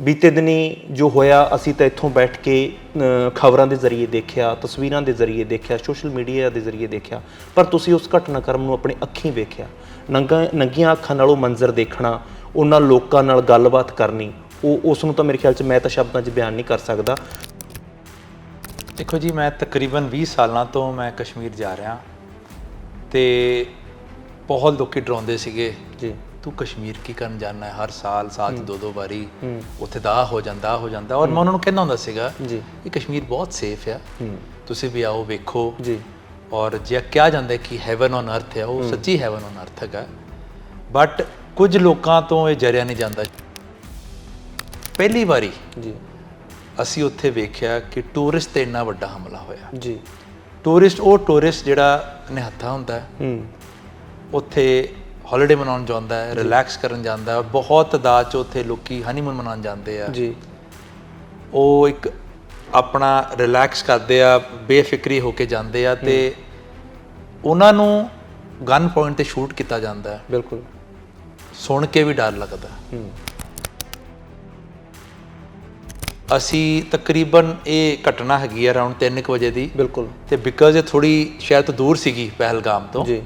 ਬੀਤੇ ਦਿਨੀ ਜੋ ਹੋਇਆ ਅਸੀਂ ਤਾਂ ਇੱਥੋਂ ਬੈਠ ਕੇ ਖਬਰਾਂ ਦੇ ਜ਼ਰੀਏ ਦੇਖਿਆ ਤਸਵੀਰਾਂ ਦੇ ਜ਼ਰੀਏ ਦੇਖਿਆ ਸੋਸ਼ਲ ਮੀਡੀਆ ਦੇ ਜ਼ਰੀਏ ਦੇਖਿਆ ਪਰ ਤੁਸੀਂ ਉਸ ਘਟਨਾਕ੍ਰਮ ਨੂੰ ਆਪਣੀ ਅੱਖੀਂ ਵੇਖਿਆ। ਨੰਗਾ ਨੰਗੀਆਂ ਅੱਖਾਂ ਨਾਲ ਉਹ ਮੰਜ਼ਰ ਦੇਖਣਾ ਉਹਨਾਂ ਲੋਕਾਂ ਨਾਲ ਗੱਲਬਾਤ ਕਰਨੀ ਉਹ ਉਸ ਨੂੰ ਤਾਂ ਮੇਰੇ ਖਿਆਲ 'ਚ ਮੈਂ ਤਾਂ ਸ਼ਬਦਾਂ 'ਚ ਬਿਆਨ ਨਹੀਂ ਕਰ ਸਕਦਾ। ਦੇਖੋ ਜੀ ਮੈਂ ਤਕਰੀਬਨ 20 ਸਾਲਾਂ ਤੋਂ ਮੈਂ ਕਸ਼ਮੀਰ ਜਾ ਰਿਹਾ। ਤੇ ਬਹੁਤ ਲੋਕੀ ਡਰਾਉਂਦੇ ਸੀਗੇ। ਜੀ। ਤੂੰ ਕਸ਼ਮੀਰ ਕੀ ਕਰਨ ਜਾਣਾ ਹੈ? ਹਰ ਸਾਲ ਸਾਲ 'ਚ ਦੋ ਦੋ ਵਾਰੀ। ਉੱਥੇ ਦਾ ਹੋ ਜਾਂਦਾ ਹੋ ਜਾਂਦਾ। ਔਰ ਮੈਂ ਉਹਨਾਂ ਨੂੰ ਕਹਿੰਦਾ ਹੁੰਦਾ ਸੀਗਾ ਜੀ। ਇਹ ਕਸ਼ਮੀਰ ਬਹੁਤ ਸੇਫ ਆ। ਤੁਸੀਂ ਵੀ ਆਓ ਵੇਖੋ। ਜੀ। ਔਰ ਜੇ ਕਿਹਾ ਜਾਂਦਾ ਕਿ ਹੈਵਨ ਔਨ ਅਰਥ ਹੈ ਉਹ ਸੱਚੀ ਹੈਵਨ ਔਨ ਅਰਥ ਹੈਗਾ। ਬਟ ਕੁਝ ਲੋਕਾਂ ਤੋਂ ਇਹ ਜਰਿਆ ਨਹੀਂ ਜਾਂਦਾ। ਪਹਿਲੀ ਵਾਰੀ ਜੀ। ਅਸੀਂ ਉੱਥੇ ਵੇਖਿਆ ਕਿ ਟੂਰਿਸਟ ਤੇ ਇੰਨਾ ਵੱਡਾ ਹਮਲਾ ਹੋਇਆ। ਜੀ। ਟੂਰਿਸਟ ਉਹ ਟੂਰਿਸਟ ਜਿਹੜਾ ਨਿਹੱਥਾ ਹੁੰਦਾ ਹੈ ਹੂੰ। ਉੱਥੇ ਹੌਲੀਡੇ ਮਨਾਉਣ ਜਾਂਦਾ ਹੈ ਰਿਲੈਕਸ ਕਰਨ ਜਾਂਦਾ ਹੈ ਬਹੁਤ ਤਾਦਾਦ ਚ ਉੱਥੇ ਲੋਕੀ ਹਨੀਮੂਨ ਮਨਾਉਣ ਜਾਂਦੇ ਆ। ਜੀ। ਉਹ ਇੱਕ ਆਪਣਾ ਰਿਲੈਕਸ ਕਰਦੇ ਆ ਬੇਫਿਕਰੀ ਹੋ ਕੇ ਜਾਂਦੇ ਆ ਤੇ ਉਹਨਾਂ ਨੂੰ ਗਨ ਪੁਆਇੰਟ ਤੇ ਸ਼ੂਟ ਕੀਤਾ ਜਾਂਦਾ ਹੈ। ਬਿਲਕੁਲ। ਸੁਣ ਕੇ ਵੀ ਡਰ ਲੱਗਦਾ ਅਸੀਂ ਤਕਰੀਬਨ ਇਹ ਘਟਨਾ ਹੈਗੀ ਆ ਅਰਾਊਂਡ 3:00 ਵਜੇ ਦੀ ਬਿਲਕੁਲ। ਤੇ ਬਿਕਾਜ਼ ਇਹ ਥੋੜੀ ਸ਼ਾਇਦ ਤੋਂ ਦੂਰ ਸੀਗੀ ਪਹਿਲਗਾਮ ਤੋਂ ਜੀ।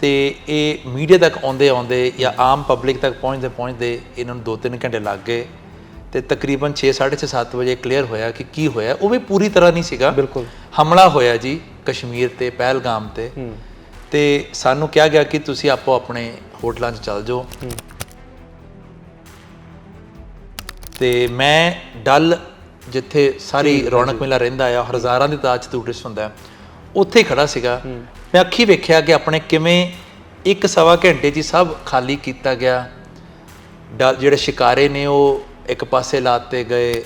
ਤੇ ਇਹ ਮੀਡੀਆ ਤੱਕ ਆਉਂਦੇ ਆਉਂਦੇ ਜਾਂ ਆਮ ਪਬਲਿਕ ਤੱਕ ਪਹੁੰਚਦੇ ਪਹੁੰਚਦੇ ਇਹਨਾਂ ਨੂੰ 2-3 ਘੰਟੇ ਲੱਗ ਗਏ ਤੇ ਤਕਰੀਬਨ 6:30 7 ਵਜੇ ਕਲੀਅਰ ਹੋਇਆ ਕਿ ਕੀ ਹੋਇਆ ਉਹ ਵੀ ਪੂਰੀ ਤਰ੍ਹਾਂ ਨਹੀਂ ਸੀਗਾ। ਬਿਲਕੁਲ। ਹਮਲਾ ਹੋਇਆ ਜੀ ਕਸ਼ਮੀਰ ਤੇ ਪਹਿਲਗਾਮ ਤੇ। ਤੇ ਸਾਨੂੰ ਕਿਹਾ ਗਿਆ ਕਿ ਤੁਸੀਂ ਆਪੋ ਆਪਣੇ ਹੋਟਲਾਂ 'ਚ ਚੱਲ ਜਾਓ। ਤੇ ਮੈਂ ਡਲ ਜਿੱਥੇ ਸਾਰੀ ਰੌਣਕ ਮੇਲਾ ਰਹਿੰਦਾ ਆ ਹਜ਼ਾਰਾਂ ਦੀ ਤਾਦਾਦ 'ਚ ਟੂਰਿਸਟ ਹੁੰਦਾ ਉੱਥੇ ਖੜਾ ਸੀਗਾ। ਮੈਂ ਅੱਖੀ ਵੇਖਿਆ ਕਿ ਆਪਣੇ ਕਿਵੇਂ ਇੱਕ ਸਵਾ ਘੰਟੇ 'ਚ ਹੀ ਸਭ ਖਾਲੀ ਕੀਤਾ ਗਿਆ। ਡਲ ਜਿਹੜੇ ਸ਼ਿਕਾਰੇ ਨੇ ਉਹ ਇੱਕ ਪਾਸੇ ਲਾਤੇ ਗਏ।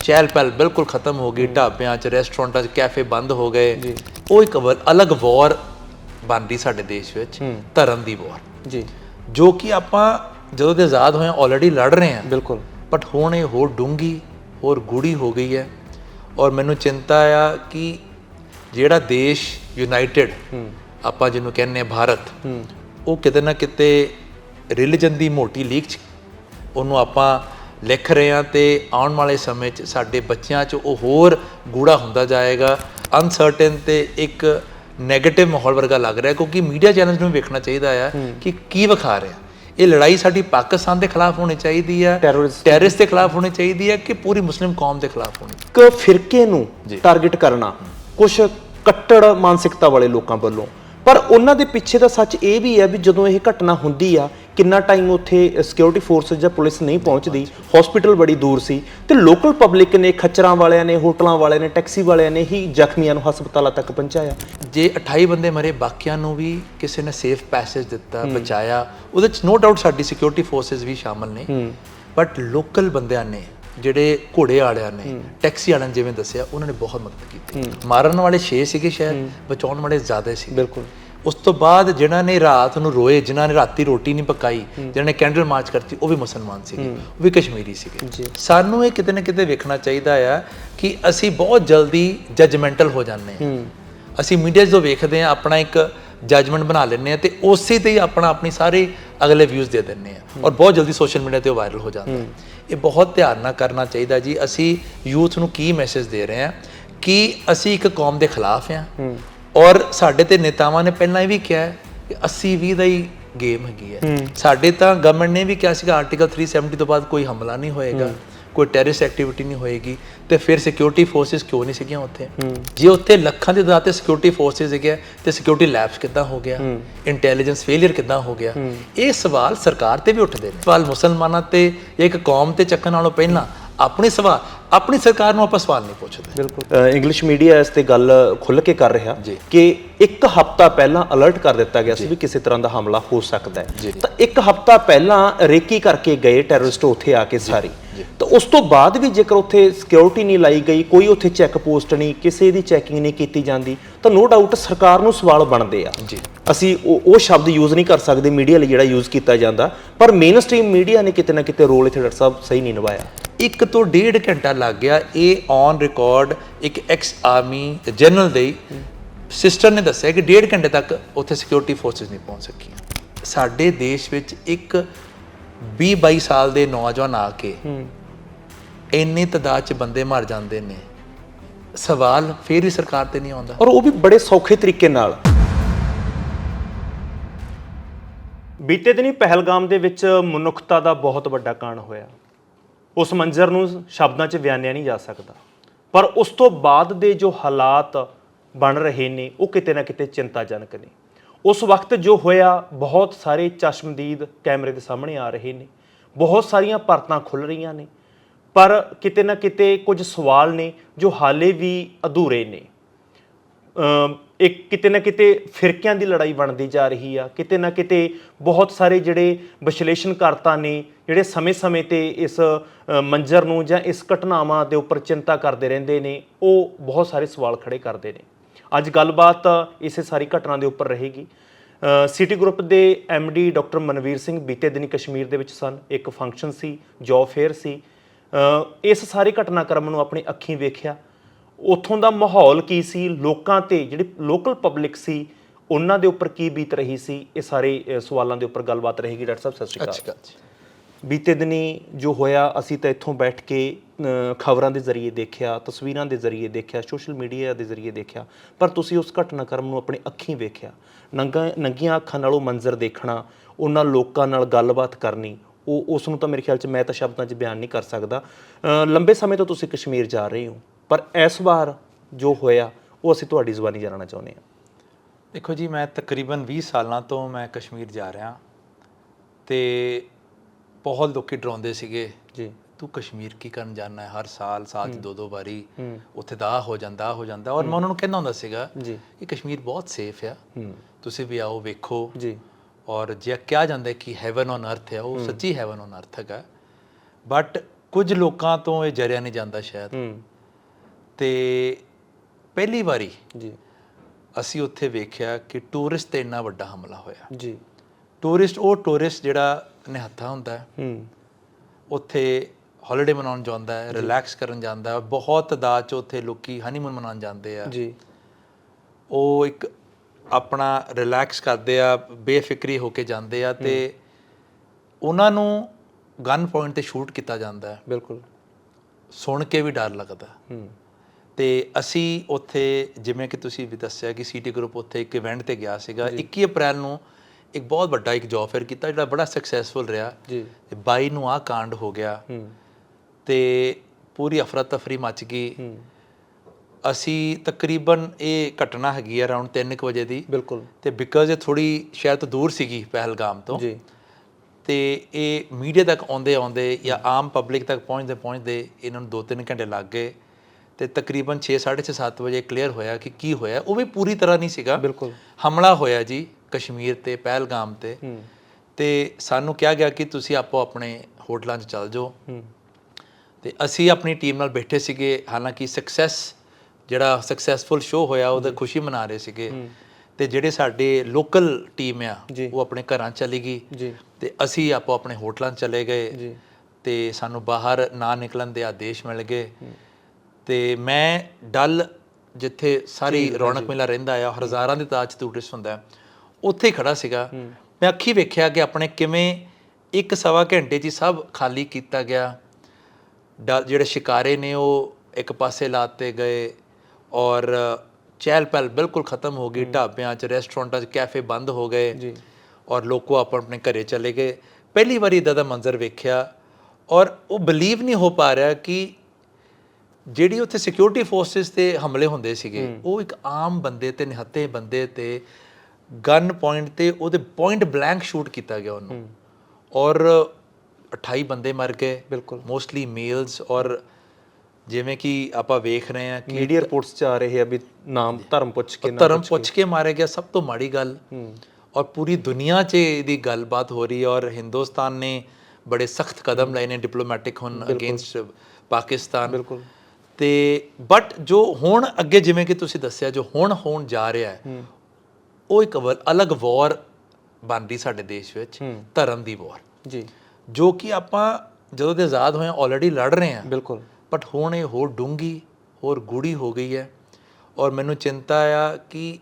ਚਹਿਲ ਪਹਿਲ ਬਿਲਕੁਲ ਖਤਮ ਹੋ ਗਈ। ਢਾਬਿਆਂ 'ਚ ਰੈਸਟੋਰੈਂਟਾਂ 'ਚ ਕੈਫੇ ਬੰਦ ਹੋ ਗਏ। ਉਹ ਇੱਕ ਵ- ਅਲੱਗ ਵਾਰ ਬਣ ਰਹੀ ਸਾਡੇ ਦੇਸ਼ ਵਿੱਚ। ਧਰਮ ਦੀ ਵਾਰ ਜੀ। ਜੋ ਕਿ ਆਪਾਂ ਜਦੋਂ ਦੇ ਆਜ਼ਾਦ ਹੋਏ ਆਲਰੇਡੀ ਲੜ ਰਹੇ ਹਾਂ। ਬਿਲਕੁਲ। ਬਟ ਹੁਣ ਇਹ ਹੋਰ ਡੂੰਗੀ ਹੋਰ ਗੂੜੀ ਹੋ ਗਈ ਹੈ। ਔਰ ਮੈਨੂੰ ਚਿੰਤਾ ਆ ਕਿ ਜਿਹੜਾ ਦੇਸ਼ ਯੂਨਾਈਟਿਡ ਆਪਾਂ ਜਿਹਨੂੰ ਕਹਿੰਦੇ ਆ ਭਾਰਤ ਉਹ ਕਿਤੇ ਨਾ ਕਿਤੇ ਰਿਲੀਜਨ ਦੀ ਮੋਟੀ ਲੀਕ ਚ ਉਹਨੂੰ ਆਪਾਂ ਲਿਖ ਰਹੇ ਹਾਂ ਤੇ ਆਉਣ ਵਾਲੇ ਸਮੇਂ 'ਚ ਸਾਡੇ ਬੱਚਿਆਂ 'ਚ ਉਹ ਹੋਰ ਗੂੜਾ ਹੁੰਦਾ ਜਾਏਗਾ। ਅਨਸਰਟਨ ਤੇ ਇੱਕ 네ਗੇਟਿਵ ਮਾਹੌਲ ਵਰਗਾ ਲੱਗ ਰਿਹਾ ਕਿਉਂਕਿ ਮੀਡੀਆ ਚੈਨਲਸ ਨੂੰ ਵੇਖਣਾ ਚਾਹੀਦਾ ਆ ਕਿ ਕੀ ਵਿਖਾ ਰਿਹਾ। ਇਹ ਲੜਾਈ ਸਾਡੀ ਪਾਕਿਸਤਾਨ ਦੇ ਖਿਲਾਫ ਹੋਣੀ ਚਾਹੀਦੀ ਆ ਟੈਰਰਿਸਟ ਦੇ ਖਿਲਾਫ ਹੋਣੀ ਚਾਹੀਦੀ ਹੈ ਕਿ ਪੂਰੀ ਮੁਸਲਿਮ ਕੌਮ ਦੇ ਖਿਲਾਫ ਹੋਣੀ। ਇੱਕ ਫਿਰਕੇ ਨੂੰ ਟਾਰਗੇਟ ਕਰਨਾ। ਕੁਝ ਕੱਟੜ ਮਾਨਸਿਕਤਾ ਵਾਲੇ ਲੋਕਾਂ ਵੱਲੋਂ। ਪਰ ਉਹਨਾਂ ਦੇ ਪਿੱਛੇ ਦਾ ਸੱਚ ਇਹ ਵੀ ਹੈ ਵੀ ਜਦੋਂ ਇਹ ਘਟਨਾ ਹੁੰਦੀ ਆ ਕਿੰਨਾ ਟਾਈਮ ਉੱਥੇ ਸਿਕਿਉਰਿਟੀ ਫੋਰਸਸ ਜਾਂ ਪੁਲਿਸ ਨਹੀਂ ਪਹੁੰਚਦੀ ਹਸਪੀਟਲ ਬੜੀ ਦੂਰ ਸੀ ਤੇ ਲੋਕਲ ਪਬਲਿਕ ਨੇ ਖੱਚਰਾਂ ਵਾਲਿਆਂ ਨੇ ਹੋਟਲਾਂ ਵਾਲਿਆਂ ਨੇ ਟੈਕਸੀ ਵਾਲਿਆਂ ਨੇ ਹੀ ਜ਼ਖਮੀਆਂ ਨੂੰ ਹਸਪਤਾਲਾਂ ਤੱਕ ਪਹੁੰਚਾਇਆ। ਜੇ 28 ਬੰਦੇ ਮਰੇ ਬਾਕੀਆਂ ਨੂੰ ਵੀ ਕਿਸੇ ਨੇ ਸੇਫ ਪੈਸੇਜ ਦਿੱਤਾ ਬਚਾਇਆ ਉਹਦੇ ਚ ਨੋ ਡਾਊਟ ਸਾਡੀ ਸਿਕਿਉਰਿਟੀ ਫੋਰਸਸ ਵੀ ਸ਼ਾਮਲ ਨੇ। ਬਟ ਲੋਕਲ ਬੰਦਿਆਂ ਨੇ ਜਿਹੜੇ ਘੋੜੇ ਵਾਲਿਆਂ ਨੇ ਟੈਕਸੀ ਵਾਲਿਆਂ ਨੇ ਜਿਵੇਂ ਦੱਸਿਆ ਉਹਨਾਂ ਨੇ ਬਹੁਤ ਮਦਦ ਕੀਤੀ। ਮਾਰਨ ਵਾਲੇ 6 ਸੀਗੇ ਸ਼ਾਇਦ ਬਚਾਉਣ ਵਾਲੇ ਜ਼ਿਆਦਾ ਸੀ। ਬਿਲਕੁਲ। ਉਸ ਤੋਂ ਬਾਅਦ ਜਿਨ੍ਹਾਂ ਨੇ ਰਾਤ ਨੂੰ ਰੋਏ ਜਿਨ੍ਹਾਂ ਨੇ ਰਾਤੀ ਰੋਟੀ ਨਹੀਂ ਪਕਾਈ ਜਿਨ੍ਹਾਂ ਨੇ ਕੈਂਡਲ ਮਾਰਚ ਕਰਤੀ ਉਹ ਵੀ ਮੁਸਲਮਾਨ ਸੀਗੇ ਉਹ ਵੀ ਕਸ਼ਮੀਰੀ ਸੀਗੇ। ਸਾਨੂੰ ਇਹ ਕਿਤੇ ਨਾ ਕਿਤੇ ਵੇਖਣਾ ਚਾਹੀਦਾ ਆ ਕਿ ਅਸੀਂ ਬਹੁਤ ਜਲਦੀ ਜਜਮੈਂਟਲ ਹੋ ਜਾਂਦੇ ਹਾਂ। ਅਸੀਂ ਮੀਡੀਆ ਜਦੋਂ ਵੇਖਦੇ ਆ ਆਪਣਾ ਇੱਕ ਜਜਮੈਂਟ ਬਣਾ ਲੈਂਦੇ ਆ ਤੇ ਉਸੇ ਤੇ ਹੀ ਆਪਣਾ ਆਪਣੀ ਸਾਰੇ ਅਗਲੇ ਵਿਊਜ਼ ਦੇ ਦਿੰਦੇ ਆ ਔਰ ਬਹੁਤ ਜਲਦੀ ਸੋਸ਼ਲ ਮੀਡੀਆ ਤੇ ਵਾਇਰਲ ਹੋ ਜਾਂਦਾ। ਹੈ। ਇਹ ਬਹੁਤ ਧਿਆਨ ਨਾਲ ਕਰਨਾ ਚਾਹੀਦਾ ਜੀ। ਅਸੀਂ ਯੂਥ ਨੂੰ ਕੀ ਮੈਸੇਜ ਦੇ ਰਹੇ ਆ ਕਿ ਅਸੀਂ ਇੱਕ ਕੌਮ ਦੇ ਖਿਲਾਫ ਆ ਔਰ ਸਾਡੇ ਤੇ ਨੇਤਾਵਾਂ ਨੇ ਪਹਿਲਾਂ ਇਹ ਵੀ ਕਿਹਾ ਹੈ ਕਿ 80 20 ਦਾ ਹੀ ਗੇਮ ਹੈਗੀ ਹੈ। ਸਾਡੇ ਤਾਂ ਗਵਰਨਮੈਂਟ ਨੇ ਵੀ ਕਿਹਾ ਸੀਗਾ ਆਰਟੀਕਲ 370 ਤੋਂ ਬਾਅਦ ਕੋਈ ਹਮਲਾ ਨਹੀਂ ਹੋਏਗਾ ਕੋਈ ਟੈਰਰਿਸਟ ਐਕਟੀਵਿਟੀ ਨਹੀਂ ਹੋਏਗੀ। ਤੇ ਫਿਰ ਸਿਕਿਉਰਿਟੀ ਫੋਰਸਸ ਕਿਉਂ ਨਹੀਂ ਸੀਗੀਆਂ ਉੱਥੇ? ਜੇ ਉੱਥੇ ਲੱਖਾਂ ਦੇ ਦਾਤੇ ਤੇ ਸਿਕਿਉਰਿਟੀ ਫੋਰਸਸ ਹੈਗੇ ਤੇ ਸਿਕਿਉਰਿਟੀ ਲੈਬਸ ਕਿੱਦਾਂ ਹੋ ਗਿਆ? ਇੰਟੈਲੀਜੈਂਸ ਫੇਲਿਅਰ ਕਿੱਦਾਂ ਹੋ ਗਿਆ? ਇਹ ਸਵਾਲ ਸਰਕਾਰ ਤੇ ਵੀ ਉੱਠਦੇ ਨੇ। ਸਵਾਲ ਮੁਸਲਮਾਨਾਂ ਤੇ ਇੱਕ ਕੌਮ ਤੇ ਚੱਕਣ ਨਾਲੋਂ ਪਹਿਲਾਂ ਆਪਣੀ ਸਵਾਲ ਆਪਣੀ ਸਰਕਾਰ ਨੂੰ ਆਪਾਂ ਸਵਾਲ ਨਹੀਂ ਪੁੱਛਦੇ। ਬਿਲਕੁਲ। ਇੰਗਲਿਸ਼ ਮੀਡੀਆ ਇਸ ਤੇ ਗੱਲ ਖੁੱਲ ਕੇ ਕਰ ਰਿਹਾ। ਕਿ ਇੱਕ ਹਫ਼ਤਾ ਪਹਿਲਾਂ ਅਲਰਟ ਕਰ ਦਿੱਤਾ ਗਿਆ ਸੀ ਵੀ ਕਿਸੇ ਤਰ੍ਹਾਂ ਦਾ ਹਮਲਾ ਹੋ ਸਕਦਾ ਹੈ। ਤਾਂ ਇੱਕ ਹਫ਼ਤਾ ਪਹਿਲਾਂ ਰੇਕੀ ਕਰਕੇ ਗਏ ਟੈਰਰਿਸਟ ਉੱਥੇ ਆ ਕੇ ਸਾਰੀ। ਤਾਂ ਉਸ ਤੋਂ ਬਾਅਦ ਵੀ ਜੇਕਰ ਉੱਥੇ ਸਿਕਿਉਰਿਟੀ ਨਹੀਂ ਲਾਈ ਗਈ ਕੋਈ ਉੱਥੇ ਚੈੱਕ ਪੋਸਟ ਨਹੀਂ ਕਿਸੇ ਦੀ ਚੈਕਿੰਗ ਨਹੀਂ ਕੀਤੀ ਜਾਂਦੀ ਤਾਂ ਨੋ ਡਾਊਟ ਸਰਕਾਰ ਨੂੰ ਸਵਾਲ ਬਣਦੇ ਆ। ਅਸੀਂ ਉਹ ਉਹ ਸ਼ਬਦ ਯੂਜ਼ ਨਹੀਂ ਕਰ ਸਕਦੇ ਮੀਡੀਆ ਲਈ ਜਿਹੜਾ ਯੂਜ਼ ਕੀਤਾ ਜਾਂਦਾ ਪਰ ਮੇਨ ਸਟ੍ਰੀਮ ਮੀਡੀਆ ਨੇ ਕਿਤੇ ਨਾ ਕਿਤੇ ਰੋਲ ਇੱਥੇ ਡਾਕਟਰ ਸਾਹਿਬ ਸਹੀ ਨਹੀਂ ਨਿਭਾਇਆ। ਇੱਕ ਤੋਂ ਡੇਢ ਘੰਟਾ ਲੱਗ ਗਿਆ। ਇਹ ਔਨ ਰਿਕਾਰਡ ਇੱਕ ਐਕਸ ਆਰਮੀ ਜਨਰਲ ਦੇ ਸਿਸਟਰ ਨੇ ਦੱਸਿਆ ਕਿ ਡੇਢ ਘੰਟੇ ਤੱਕ ਉੱਥੇ ਸਿਕਿਉਰਿਟੀ ਫੋਰਸਸ ਨਹੀਂ ਪਹੁੰਚ ਸਕੀਆਂ। ਸਾਡੇ ਦੇਸ਼ ਵਿੱਚ ਇੱਕ 20 22 ਸਾਲ ਦੇ ਨੌਜਵਾਨ ਆ ਕੇ ਇੰਨੀ ਤਦਾਦ ਚ ਬੰਦੇ ਮਰ ਜਾਂਦੇ ਨੇ। ਸਵਾਲ ਫੇਰ ਵੀ ਸਰਕਾਰ ਤੇ ਨਹੀਂ ਆਉਂਦਾ। ਔਰ ਉਹ ਵੀ ਬੜੇ ਸੌਖੇ ਤਰੀਕੇ ਨਾਲ। ਬੀਤੇ ਦਿਨੀ ਪਹਿਲਗਾਮ ਦੇ ਵਿੱਚ ਮਨੁੱਖਤਾ ਦਾ ਬਹੁਤ ਵੱਡਾ ਕਾਂਡ ਹੋਇਆ। ਉਸ ਮੰਜ਼ਰ ਨੂੰ ਸ਼ਬਦਾਂ 'ਚ ਬਿਆਨਿਆ ਨਹੀਂ ਜਾ ਸਕਦਾ। ਪਰ ਉਸ ਤੋਂ ਬਾਅਦ ਦੇ ਜੋ ਹਾਲਾਤ ਬਣ ਰਹੇ ਨੇ, ਉਹ ਕਿਤੇ ਨਾ ਕਿਤੇ ਚਿੰਤਾਜਨਕ ਨੇ। ਉਸ ਵਕਤ ਜੋ ਹੋਇਆ, ਬਹੁਤ ਸਾਰੇ ਚਸ਼ਮਦੀਦ ਕੈਮਰੇ ਦੇ ਸਾਹਮਣੇ ਆ ਰਹੇ ਨੇ। ਬਹੁਤ ਸਾਰੀਆਂ ਪਰਤਾਂ ਖੁੱਲ ਰਹੀਆਂ ਨੇ। ਪਰ ਕਿਤੇ ਨਾ ਕਿਤੇ ਕੁਝ ਸਵਾਲ ਨੇ, ਜੋ ਹਾਲੇ ਵੀ ਅਧੂਰੇ ਨੇ। ਇੱਕ ਕਿਤੇ ਨਾ ਕਿਤੇ ਫਿਰਕਿਆਂ ਦੀ ਲੜਾਈ ਬਣਦੀ ਜਾ ਰਹੀ ਆ। ਕਿਤੇ ਨਾ ਕਿਤੇ ਬਹੁਤ ਸਾਰੇ ਜਿਹੜੇ ਵਿਸ਼ਲੇਸ਼ਣਕਰਤਾ ਨੇ ਜਿਹੜੇ ਸਮੇਂ-ਸਮੇਂ ਤੇ ਇਸ ਮੰਜ਼ਰ ਨੂੰ ਜਾਂ ਇਸ ਘਟਨਾਵਾਂ ਦੇ ਉੱਪਰ ਚਿੰਤਾ ਕਰਦੇ ਰਹਿੰਦੇ ਨੇ, ਉਹ ਬਹੁਤ ਸਾਰੇ ਸਵਾਲ ਖੜੇ ਕਰਦੇ ਨੇ। ਅੱਜ ਗੱਲਬਾਤ ਇਸੇ ਸਾਰੀ ਘਟਨਾ ਦੇ ਉੱਪਰ ਰਹੇਗੀ। ਸਿਟੀ ਗਰੁੱਪ ਦੇ ਡੀ ਡਾਕਟਰ ਮਨਵੀਰ ਸਿੰਘ ਬੀਤੇ ਦਿਨੀ ਕਸ਼ਮੀਰ ਦੇ ਵਿੱਚ ਸਨ। ਇੱਕ ਫੰਕਸ਼ਨ ਸੀ, ਜੌਬ ਫੇਅਰ ਸੀ। ਇਸ ਸਾਰੇ ਘਟਨਾਕ੍ਰਮ ਨੂੰ ਆਪਣੀ ਅੱਖੀਂ ਵੇਖਿਆ। ਉੱਥੋਂ ਦਾ ਮਾਹੌਲ ਕੀ ਸੀ? ਲੋਕਾਂ ਤੇ ਜਿਹੜੀ ਲੋਕਲ ਪਬਲਿਕ ਸੀ, ਉਹਨਾਂ ਦੇ ਉੱਪਰ ਕੀ ਬੀਤ ਰਹੀ ਸੀ? ਇਹ ਸਾਰੇ ਸਵਾਲਾਂ ਦੇ ਉੱਪਰ ਗੱਲਬਾਤ ਰਹੇਗੀ। ਡਾਕਟਰ ਸਾਹਿਬ, ਸਤਿ ਸ਼੍ਰੀ ਅਕਾਲ। ਬੀਤੇ ਦਿਨੀ ਜੋ ਹੋਇਆ, ਅਸੀਂ ਤਾਂ ਇੱਥੋਂ ਬੈਠ ਕੇ ਖਬਰਾਂ ਦੇ ਜ਼ਰੀਏ ਦੇਖਿਆ, ਤਸਵੀਰਾਂ ਦੇ ਜ਼ਰੀਏ ਦੇਖਿਆ ਸੋਸ਼ਲ ਮੀਡੀਆ ਦੇ ਜ਼ਰੀਏ ਦੇਖਿਆ, ਪਰ ਤੁਸੀਂ ਉਸ ਘਟਨਾਕ੍ਰਮ ਨੂੰ ਆਪਣੀ ਅੱਖੀਂ ਵੇਖਿਆ। ਨੰਗਾ, ਨੰਗੀਆਂ ਅੱਖਾਂ ਨਾਲ ਉਹ ਮੰਜ਼ਰ ਦੇਖਣਾ, ਉਹਨਾਂ ਲੋਕਾਂ ਨਾਲ ਗੱਲਬਾਤ ਕਰਨੀ, ਉਹ, ਉਸ ਨੂੰ ਤਾਂ ਮੇਰੇ ਖਿਆਲ 'ਚ ਮੈਂ ਤਾਂ ਸ਼ਬਦਾਂ 'ਚ ਬਿਆਨ ਨਹੀਂ ਕਰ ਸਕਦਾ। ਲੰਬੇ ਸਮੇਂ ਤੋਂ ਤੁਸੀਂ ਕਸ਼ਮੀਰ ਜਾ ਰਹੇ ਹੋ, ਪਰ ਇਸ ਵਾਰ ਜੋ ਹੋਇਆ, ਉਹ ਅਸੀਂ ਤੁਹਾਡੀ ਜ਼ੁਬਾਨੀ ਜਾਣਨਾ ਚਾਹੁੰਦੇ ਹਾਂ। ਦੇਖੋ ਜੀ, ਮੈਂ ਤਕਰੀਬਨ 20 ਸਾਲਾਂ ਤੋਂ ਮੈਂ ਕਸ਼ਮੀਰ ਜਾ ਰਿਹਾ, ਤੇ ਬਹੁਤ ਲੋਕੀ ਡਰਾਉਂਦੇ ਸੀਗੇ ਜੀ। ਤੂੰ ਕਸ਼ਮੀਰ ਕੀ ਕਰਨ ਜਾਣਾ ਹੈ? ਹਰ ਸਾਲ ਸਾਲ 'ਚ ਦੋ ਦੋ ਵਾਰੀ ਉੱਥੇ ਦਾ ਹੋ ਜਾਂਦਾ ਹੋ ਜਾਂਦਾ। ਔਰ ਮੈਂ ਉਹਨਾਂ ਨੂੰ ਕਹਿੰਦਾ ਹੁੰਦਾ ਸੀਗਾ ਜੀ। ਕਿ ਕਸ਼ਮੀਰ ਬਹੁਤ ਸੇਫ ਆ। ਤੁਸੀਂ ਵੀ ਆਓ ਵੇਖੋ। ਜੀ। ਔਰ ਜੇ ਕਿਹਾ ਜਾਂਦਾ ਕਿ ਹੈਵਨ ਔਨ ਅਰਥ ਹੈ ਉਹ ਸੱਚੀ ਹੈਵਨ ਔਨ ਅਰਥ ਹੈਗਾ। ਬਟ ਕੁਝ ਲੋਕਾਂ ਤੋਂ ਇਹ ਜਰਿਆ ਨਹੀਂ ਜਾਂਦਾ ਸ਼ਾਇਦ। ਤੇ ਪਹਿਲੀ ਵਾਰੀ ਜੀ। ਅਸੀਂ ਉੱਥੇ ਵੇਖਿਆ ਕਿ ਟੂਰਿਸਟ ਤੇ ਇੰਨਾ ਵੱਡਾ ਹਮਲਾ ਹੋਇਆ। ਜੀ। ਟੂਰਿਸਟ ਉਹ ਟੂਰਿਸਟ ਜਿਹੜਾ ਨਿਹੱਥਾ ਹੁੰਦਾ ਹੈ ਉੱਥੇ ਹੌਲੀਡੇ ਮਨਾਉਣ ਜਾਂਦਾ ਹੈ ਰਿਲੈਕਸ ਕਰਨ ਜਾਂਦਾ ਹੈ ਬਹੁਤ ਚ ਉੱਥੇ ਲੋਕੀ ਹਨੀਮੂਨ ਮਨਾਉਣ ਜਾਂਦੇ ਆ। ਜੀ। ਉਹ ਇੱਕ ਆਪਣਾ ਰਿਲੈਕਸ ਕਰਦੇ ਆ ਬੇਫਿਕਰੀ ਹੋ ਕੇ ਜਾਂਦੇ ਆ ਤੇ ਉਹਨਾਂ ਨੂੰ ਗਨ ਪੁਆਇੰਟ ਤੇ ਸ਼ੂਟ ਕੀਤਾ ਜਾਂਦਾ ਹੈ। ਬਿਲਕੁਲ। ਸੁਣ ਕੇ ਵੀ ਡਰ ਲੱਗਦਾ ਹੂੰ। ਤੇ ਅਸੀਂ ਉੱਥੇ ਜਿਵੇਂ ਕਿ ਤੁਸੀਂ ਵੀ ਦੱਸਿਆ ਕਿ ਸੀਟੀ ਗਰੁੱਪ ਉੱਥੇ ਇੱਕ ਇਵੈਂਟ ਤੇ ਗਿਆ ਸੀਗਾ 21 ਅਪ੍ਰੈਲ ਨੂੰ ਇੱਕ ਬਹੁਤ ਵੱਡਾ ਇੱਕ ਜੌਬ ਫੇਅਰ ਕੀਤਾ ਜਿਹੜਾ ਬੜਾ ਸਕਸੈਸਫੁਲ ਰਿਹਾ। ਜੀ। ਤੇ 22 ਨੂੰ ਆਹ ਕਾਂਡ ਹੋ ਗਿਆ। ਤੇ ਪੂਰੀ ਅਫਰਾ ਤਫਰੀ ਮਚ ਗਈ। ਅਸੀਂ ਤਕਰੀਬਨ ਇਹ ਘਟਨਾ ਹੈਗੀ ਆ ਅਰਾਊਂਡ 3:00 ਵਜੇ ਦੀ। ਬਿਲਕੁਲ। ਤੇ ਬਿਕਾਜ਼ ਇਹ ਥੋੜੀ ਸ਼ਹਿਰ ਤੋਂ ਦੂਰ ਸੀਗੀ ਪਹਿਲਗਾਮ ਤੋਂ। ਜੀ। ਤੇ ਇਹ ਮੀਡੀਆ ਤੱਕ ਆਉਂਦੇ ਆਉਂਦੇ ਜਾਂ ਆਮ ਪਬਲਿਕ ਤੱਕ ਪਹੁੰਚਦੇ ਪਹੁੰਚਦੇ ਇਹਨਾਂ ਨੂੰ 2-3 ਘੰਟੇ ਲੱਗ ਗਏ। ਤੇ ਤਕਰੀਬਨ 6:30 7 ਵਜੇ ਕਲੀਅਰ ਹੋਇਆ ਕਿ ਕੀ ਹੋਇਆ। ਉਹ ਵੀ ਪੂਰੀ ਤਰ੍ਹਾਂ ਨਹੀਂ ਸੀਗਾ। ਬਿਲਕੁਲ। ਹਮਲਾ ਹੋਇਆ ਜੀ। ਕਸ਼ਮੀਰ ਤੇ ਪਹਿਲਗਾਮ ਤੇ। ਤੇ ਸਾਨੂੰ ਕਿਹਾ ਗਿਆ ਕਿ ਤੁਸੀਂ ਆਪੋ ਆਪਣੇ ਹੋਟਲਾਂ 'ਚ ਚੱਲ ਜਾਓ। ਤੇ ਅਸੀਂ ਆਪਣੀ ਟੀਮ ਨਾਲ ਬੈਠੇ ਸੀਗੇ। ਹਾਲਾਂਕਿ ਸਕਸੈਸ ਜਿਹੜਾ ਸਕਸੈਸਫੁਲ ਸ਼ੋਅ ਹੋਇਆ ਉਹਦਾ ਖੁਸ਼ੀ ਮਨਾ ਰਹੇ ਸੀਗੇ। ਤੇ ਜਿਹੜੇ ਸਾਡੇ ਲੋਕਲ ਟੀਮ ਆ। ਉਹ ਆਪਣੇ ਘਰਾਂ 'ਚ ਚਲੀ ਗਈ। ਤੇ ਅਸੀਂ ਆਪੋ ਆਪਣੇ ਹੋਟਲਾਂ 'ਚ ਚਲੇ ਗਏ। ਤੇ ਸਾਨੂੰ ਬਾਹਰ ਨਾ ਨਿਕਲਣ ਦੇ ਆਦੇਸ਼ ਮਿਲ ਗਏ। ਤੇ ਮੈਂ ਡਲ ਜਿੱਥੇ ਸਾਰੀ ਰੌਣਕ ਮੇਲਾ ਰਹਿੰਦਾ ਆ ਹਜ਼ਾਰਾਂ ਦੀ ਤਾਦਾਦ ਚ ਟੂਰਿਸਟ ਹੁੰਦਾ। ਉੱਥੇ ਹੀ ਖੜਾ ਸੀਗਾ। ਮੈਂ ਅੱਖੀ ਵੇਖਿਆ ਕਿ ਆਪਣੇ ਕਿਵੇਂ ਇੱਕ ਸਵਾ ਘੰਟੇ 'ਚ ਹੀ ਸਭ ਖਾਲੀ ਕੀਤਾ ਗਿਆ। ਜਿਹੜੇ ਸ਼ਿਕਾਰੇ ਨੇ ਉਹ ਇੱਕ ਪਾਸੇ ਲਾਤੇ ਗਏ ਔਰ ਚਹਿਲ ਪਹਿਲ ਬਿਲਕੁਲ ਖਤਮ ਹੋ ਗਈ। ਢਾਬਿਆਂ 'ਚ ਰੈਸਟੋਰੈਂਟਾਂ 'ਚ ਕੈਫੇ ਬੰਦ ਹੋ ਗਏ ਜੀ। ਔਰ ਲੋਕੋ ਆਪੋ ਆਪਣੇ ਘਰੇ ਚਲੇ ਗਏ। ਪਹਿਲੀ ਵਾਰੀ ਇਦਾਂ ਦਾ ਮੰਜ਼ਰ ਵੇਖਿਆ ਔਰ ਉਹ ਬਲੀਵ ਨਹੀਂ ਹੋ ਪਾ ਰਿਹਾ ਕਿ ਜਿਹੜੀ ਉੱਥੇ ਸਿਕਿਉਰਿਟੀ ਫੋਰਸਸ ਤੇ ਹਮਲੇ ਹੁੰਦੇ ਸੀਗੇ ਉਹ ਇੱਕ ਆਮ ਬੰਦੇ ਤੇ ਨਿਹੱਥੇ ਬੰਦੇ ਤੇ ਗਨ ਪੁਆਇੰਟ ਤੇ ਉਹਦੇ ਪੁਆਇੰਟ ਬਲੈਂਕ ਸ਼ੂਟ ਕੀਤਾ ਗਿਆ ਉਹਨੂੰ। ਔਰ 28 ਬੰਦੇ ਮਰ ਗਏ। ਬਿਲਕੁਲ। ਮੋਸਟਲੀ ਮੇਲਸ ਔਰ ਜਿਵੇਂ ਕਿ ਆਪਾਂ ਵੇਖ ਰਹੇ ਹਾਂ ਕਿ ਮੀਡੀਆ ਰਿਪੋਰਟਸ ਚ ਆ ਰਹੇ ਆ ਵੀ ਨਾਮ ਧਰਮ ਪੁੱਛ ਕੇ ਧਰਮ ਪੁੱਛ ਕੇ। ਮਾਰਿਆ ਗਿਆ ਸਭ ਤੋਂ ਮਾੜੀ ਗੱਲ। ਔਰ ਪੂਰੀ ਦੁਨੀਆ 'ਚ ਇਹਦੀ ਗੱਲਬਾਤ ਹੋ ਰਹੀ ਹੈ ਔਰ ਹਿੰਦੁਸਤਾਨ ਨੇ ਬੜੇ ਸਖਤ ਕਦਮ ਲਏ ਨੇ ਡਿਪਲੋਮੈਟਿਕ ਹੁਣ ਅਗੇਂਸਟ ਪਾਕਿਸਤਾਨ। ਬਿਲਕੁਲ। ਤੇ ਬਟ ਜੋ ਹੁਣ ਅੱਗੇ ਜਿਵੇਂ ਕਿ ਤੁਸੀਂ ਦੱਸਿਆ ਜੋ ਹੁਣ ਹੋਣ ਜਾ ਰਿਹਾ ਹੈ। ਉਹ ਇੱਕ ਅਲੱਗ ਵਾਰ ਬਣ ਰਹੀ ਸਾਡੇ ਦੇਸ਼ ਵਿੱਚ ਧਰਮ ਦੀ ਵਾਰ। ਜੀ। ਜੋ ਕਿ ਆਪਾਂ ਜਦੋਂ ਦੇ ਆਜ਼ਾਦ ਹੋਏ ਆਲਰੇਡੀ ਲੜ ਰਹੇ ਹਾਂ। ਬਿਲਕੁਲ। ਬਟ ਹੁਣ ਇਹ ਹੋਰ ਡੂੰਗੀ ਹੋਰ ਗੂੜੀ ਹੋ ਗਈ ਹੈ। ਔਰ ਮੈਨੂੰ ਚਿੰਤਾ ਆ ਕਿ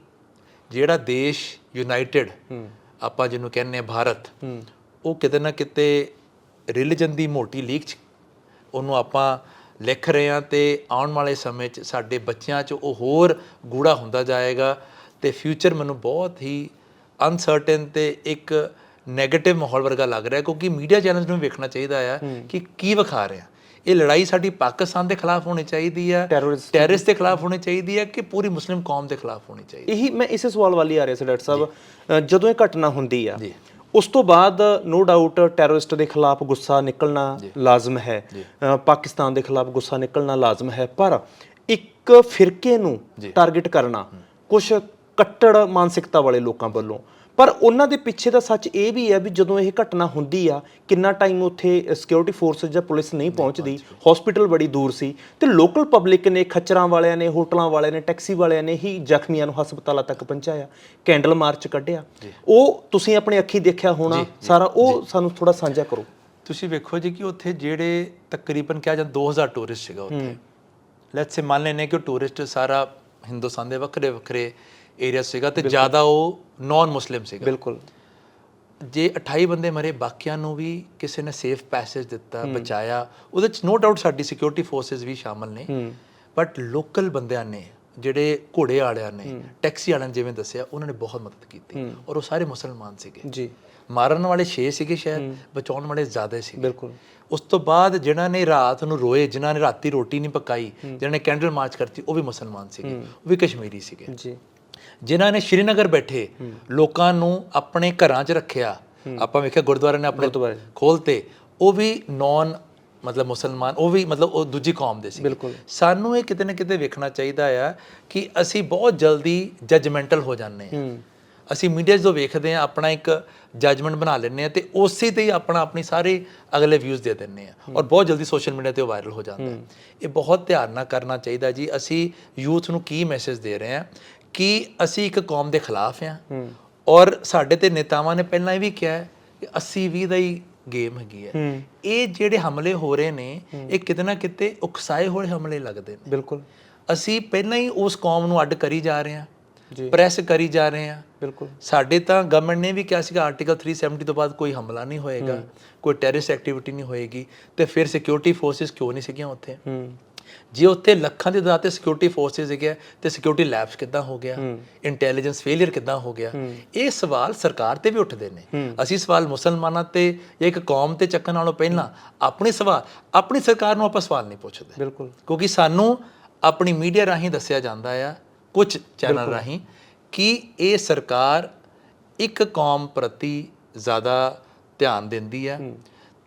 ਜਿਹੜਾ ਦੇਸ਼ ਯੂਨਾਈਟਿਡ ਆਪਾਂ ਜਿਹਨੂੰ ਕਹਿੰਦੇ ਆ ਭਾਰਤ ਉਹ ਕਿਤੇ ਨਾ ਕਿਤੇ ਰਿਲੀਜਨ ਦੀ ਮੋਟੀ ਲੀਕ ਚ ਉਹਨੂੰ ਆਪਾਂ ਲਿਖ ਰਹੇ ਹਾਂ ਤੇ ਆਉਣ ਵਾਲੇ ਸਮੇਂ 'ਚ ਸਾਡੇ ਬੱਚਿਆਂ 'ਚ ਉਹ ਹੋਰ ਗੂੜਾ ਹੁੰਦਾ ਜਾਏਗਾ। ਤੇ ਫਿਊਚਰ ਮੈਨੂੰ ਬਹੁਤ ਹੀ ਅਨਸਰਟਨ ਤੇ ਇੱਕ 네ਗੇਟਿਵ ਮਾਹੌਲ ਵਰਗਾ ਲੱਗ ਰਿਹਾ ਕਿਉਂਕਿ ਮੀਡੀਆ ਚੈਨਲਸ ਨੂੰ ਵੇਖਣਾ ਚਾਹੀਦਾ ਆ ਕਿ ਕੀ ਵਿਖਾ ਰਹੇ ਆ। ਇਹ ਲੜਾਈ ਸਾਡੀ ਪਾਕਿਸਤਾਨ ਦੇ ਖਿਲਾਫ ਹੋਣੀ ਚਾਹੀਦੀ ਆ ਟੈਰਰਿਸਟ ਦੇ। ਖਿਲਾਫ ਹੋਣੀ ਚਾਹੀਦੀ ਹੈ ਕਿ ਪੂਰੀ ਮੁਸਲਿਮ ਕੌਮ ਦੇ ਖਿਲਾਫ ਹੋਣੀ ਚਾਹੀਦੀ ਇਹੀ ਮੈਂ ਇਸੇ ਸਵਾਲ ਵਾਲੀ ਆ ਰਿਹਾ ਸੀ ਡਾਕਟਰ ਸਾਹਿਬ। ਜਦੋਂ ਇਹ ਘਟਨਾ ਹੁੰਦੀ ਆ। ਉਸ ਤੋਂ ਬਾਅਦ ਨੋ ਡਾਊਟ ਟੈਰਰਿਸਟ ਦੇ ਖਿਲਾਫ ਗੁੱਸਾ ਨਿਕਲਣਾ ਲਾਜ਼ਮ ਹੈ। ਪਾਕਿਸਤਾਨ ਦੇ ਖਿਲਾਫ ਗੁੱਸਾ ਨਿਕਲਣਾ ਲਾਜ਼ਮ ਹੈ। ਪਰ ਇੱਕ ਫਿਰਕੇ ਨੂੰ ਟਾਰਗੇਟ ਕਰਨਾ ਕੁਝ ਕੱਟੜ ਮਾਨਸਿਕਤਾ ਵਾਲੇ ਲੋਕਾਂ ਵੱਲੋਂ। ਪਰ ਉਹਨਾਂ ਦੇ ਪਿੱਛੇ ਦਾ ਸੱਚ ਇਹ ਵੀ ਹੈ ਵੀ ਜਦੋਂ ਇਹ ਘਟਨਾ ਹੁੰਦੀ ਆ ਕਿੰਨਾ ਟਾਈਮ ਉੱਥੇ ਸਿਕਿਉਰਿਟੀ ਫੋਰਸਸ ਜਾਂ ਪੁਲਿਸ ਨਹੀਂ ਪਹੁੰਚਦੀ। ਹਸਪੀਟਲ ਬੜੀ ਦੂਰ ਸੀ। ਤੇ ਲੋਕਲ ਪਬਲਿਕ ਨੇ ਖੱਚਰਾਂ ਵਾਲਿਆਂ ਨੇ ਹੋਟਲਾਂ ਵਾਲਿਆਂ ਨੇ ਟੈਕਸੀ ਵਾਲਿਆਂ ਨੇ ਹੀ ਜ਼ਖਮੀਆਂ ਨੂੰ ਹਸਪਤਾਲਾਂ ਤੱਕ ਪਹੁੰਚਾਇਆ। ਕੈਂਡਲ ਮਾਰਚ ਕੱਢਿਆ। ਉਹ ਤੁਸੀਂ ਆਪਣੇ ਅੱਖੀ ਦੇਖਿਆ ਹੋਣਾ ਸਾਰਾ ਉਹ ਸਾਨੂੰ ਥੋੜਾ ਸਾਂਝਾ ਕਰੋ। ਤੁਸੀਂ ਵੇਖੋ ਜੀ ਕਿ ਉੱਥੇ ਜਿਹੜੇ ਤਕਰੀਬਨ ਕਿਹਾ ਜਾਂ 2000 ਟੂਰਿਸਟ ਸੀਗਾ ਉੱਥੇ। ਲੈਟਸ ਸੇ ਮੰਨ ਲੈਨੇ ਕਿ ਟੂਰਿਸਟ ਸਾਰਾ ਹਿੰਦੁਸਤਾਨ ਦੇ ਵੱਖਰੇ ਵੱਖਰੇ ਏਰੀਆ ਸੀਗਾ ਤੇ ਜ਼ਿਆਦਾ ਉਹ ਨਾਨ ਮੁਸਲਿਮ ਸੀਗਾ। ਬਿਲਕੁਲ। ਜੇ 28 ਬੰਦੇ ਮਰੇ ਬਾਕੀਆਂ ਨੂੰ ਵੀ ਕਿਸੇ ਨੇ ਸੇਫ ਪੈਸੇਜ ਦਿੱਤਾ ਬਚਾਇਆ ਉਹਦੇ ਚ ਨੋ ਡਾਊਟ ਸਾਡੀ ਸਿਕਿਉਰਿਟੀ ਫੋਰਸਸ ਵੀ ਸ਼ਾਮਲ ਨੇ। ਬਟ ਲੋਕਲ ਬੰਦਿਆਂ ਨੇ ਜਿਹੜੇ ਘੋੜੇ ਵਾਲਿਆਂ ਨੇ ਟੈਕਸੀ ਵਾਲਿਆਂ ਨੇ ਜਿਵੇਂ ਦੱਸਿਆ ਉਹਨਾਂ ਨੇ ਬਹੁਤ ਮਦਦ ਕੀਤੀ। ਔਰ ਉਹ ਸਾਰੇ ਮੁਸਲਮਾਨ ਸੀਗੇ। ਜੀ। ਮਾਰਨ ਵਾਲੇ 6 ਸੀਗੇ ਸ਼ਾਇਦ ਬਚਾਉਣ ਵਾਲੇ ਜ਼ਿਆਦਾ ਸੀਗੇ। ਬਿਲਕੁਲ। ਉਸ ਤੋਂ ਬਾਅਦ ਜਿਨ੍ਹਾਂ ਨੇ ਰਾਤ ਨੂੰ ਰੋਏ ਜਿਨ੍ਹਾਂ ਨੇ ਰਾਤੀ ਰੋਟੀ ਨਹੀਂ ਪਕਾਈ ਜਿਨ੍ਹਾਂ ਨੇ ਕੈਂਡਲ ਮਾਰਚ ਕਰਤੀ ਉਹ ਵੀ ਮੁਸਲਮਾਨ ਸੀਗੇ। ਉਹ ਵੀ ਕਸ਼ਮੀਰੀ ਸੀਗੇ। ਜੀ। ਜਿਨ੍ਹਾਂ ਨੇ ਸ਼੍ਰੀਨਗਰ ਬੈਠੇ ਲੋਕਾਂ ਨੂੰ ਆਪਣੇ ਘਰਾਂ 'ਚ ਰੱਖਿਆ। ਆਪਾਂ ਵੇਖਿਆ ਗੁਰਦੁਆਰੇ ਨੇ ਆਪਣੇ। ਖੋਲਤੇ ਉਹ ਵੀ ਨੌਨ ਮਤਲਬ ਮੁਸਲਮਾਨ ਉਹ ਵੀ ਮਤਲਬ ਉਹ ਦੂਜੀ ਕੌਮ ਦੇ ਸੀ। ਸਾਨੂੰ ਇਹ ਕਿਤੇ ਨਾ ਕਿਤੇ ਵੇਖਣਾ ਚਾਹੀਦਾ ਆ ਕਿ ਅਸੀਂ ਬਹੁਤ ਜਲਦੀ ਜਜਮੈਂਟਲ ਹੋ ਜਾਂਦੇ ਹਾਂ। ਅਸੀਂ ਮੀਡੀਆ 'ਚ ਜੋ ਵੇਖਦੇ ਆ ਆਪਣਾ ਇੱਕ ਜਜਮੈਂਟ ਬਣਾ ਲੈਂਦੇ ਆ ਤੇ ਉਸੇ ਤੇ ਹੀ ਆਪਣਾ ਆਪਣੀ ਸਾਰੇ ਅਗਲੇ ਵਿਊਜ਼ ਦੇ ਦਿੰਦੇ ਆ ਔਰ ਬਹੁਤ ਜਲਦੀ ਸੋਸ਼ਲ ਮੀਡੀਆ ਤੇ ਉਹ ਵਾਇਰਲ ਹੋ ਜਾਂਦਾ। ਹੈ। ਇਹ ਬਹੁਤ ਧਿਆਨ ਨਾਲ ਕਰਨਾ ਚਾਹੀਦਾ ਜੀ। ਅਸੀਂ ਯੂਥ ਨੂੰ ਕੀ ਮੈਸੇਜ ਦੇ ਰਹੇ ਆ ਕਿ ਅਸੀਂ ਇੱਕ ਕੌਮ ਦੇ ਖਿਲਾਫ ਆ ਔਰ ਸਾਡੇ ਤੇ ਨੇਤਾਵਾਂ ਨੇ ਪਹਿਲਾਂ ਇਹ ਵੀ ਕਿਹਾ ਹੈ ਕਿ 80 20 ਦਾ ਹੀ ਗੇਮ ਹੈਗੀ ਹੈ। ਇਹ ਜਿਹੜੇ ਹਮਲੇ ਹੋ ਰਹੇ ਨੇ ਇਹ ਕਿਤੇ ਨਾ ਕਿਤੇ ਉਕਸਾਏ ਹੋਏ ਹਮਲੇ ਲੱਗਦੇ ਨੇ। ਬਿਲਕੁਲ। ਅਸੀਂ ਪਹਿਲਾਂ ਹੀ ਉਸ ਕੌਮ ਨੂੰ ਅੱਡ ਕਰੀ ਜਾ ਰਹੇ ਹਾਂ ਜੀ। ਪ੍ਰੈਸ ਕਰੀ ਜਾ ਰਹੇ ਹਾਂ। ਬਿਲਕੁਲ। ਸਾਡੇ ਤਾਂ ਗਵਰਨਮੈਂਟ ਨੇ ਵੀ ਕਿਹਾ ਸੀਗਾ ਆਰਟੀਕਲ 370 ਤੋਂ ਬਾਅਦ ਕੋਈ ਹਮਲਾ ਨਹੀਂ ਹੋਏਗਾ ਕੋਈ ਟੈਰਰਿਸਟ ਐਕਟੀਵਿਟੀ ਨਹੀਂ ਹੋਏਗੀ ਤੇ ਫਿਰ ਸਿਕਿਉਰਿਟੀ ਫੋਰਸਸ ਕਿਉਂ ਨਹੀਂ ਸੀਗੀਆਂ ਉੱਥੇ? ਹੂੰ। ਜੇ ਉੱਥੇ ਲੱਖਾਂ ਦੇ ਦਾਤੇ ਸਿਕਿਉਰਿਟੀ ਫੋਰਸਸ ਹੈਗੇ ਤੇ ਸਿਕਿਉਰਿਟੀ ਲੈਬਸ ਕਿੱਦਾਂ ਹੋ ਗਿਆ ਇੰਟੈਲੀਜੈਂਸ ਫੇਲਿਅਰ ਕਿੱਦਾਂ ਹੋ ਗਿਆ ਇਹ ਸਵਾਲ ਸਰਕਾਰ ਤੇ ਵੀ ਉੱਠਦੇ ਨੇ। ਅਸੀਂ ਸਵਾਲ ਮੁਸਲਮਾਨਾਂ ਤੇ ਜਾਂ ਇੱਕ ਕੌਮ ਤੇ ਚੱਕਣ ਨਾਲੋਂ ਪਹਿਲਾਂ ਆਪਣੀ ਸਵਾਲ ਆਪਣੀ ਸਰਕਾਰ ਨੂੰ ਆਪਾਂ ਸਵਾਲ ਨਹੀਂ ਪੁੱਛਦੇ। ਬਿਲਕੁਲ। ਕਿਉਂਕਿ ਸਾਨੂੰ ਆਪਣੀ ਮੀਡੀਆ ਰਾਹੀਂ ਦੱਸਿਆ ਜਾਂਦਾ ਆ ਕੁਝ ਚੈਨਲ ਰਾਹੀਂ ਕਿ ਇਹ ਸਰਕਾਰ ਇੱਕ ਕੌਮ ਪ੍ਰਤੀ ਜ਼ਿਆਦਾ ਧਿਆਨ ਦਿੰਦੀ ਆ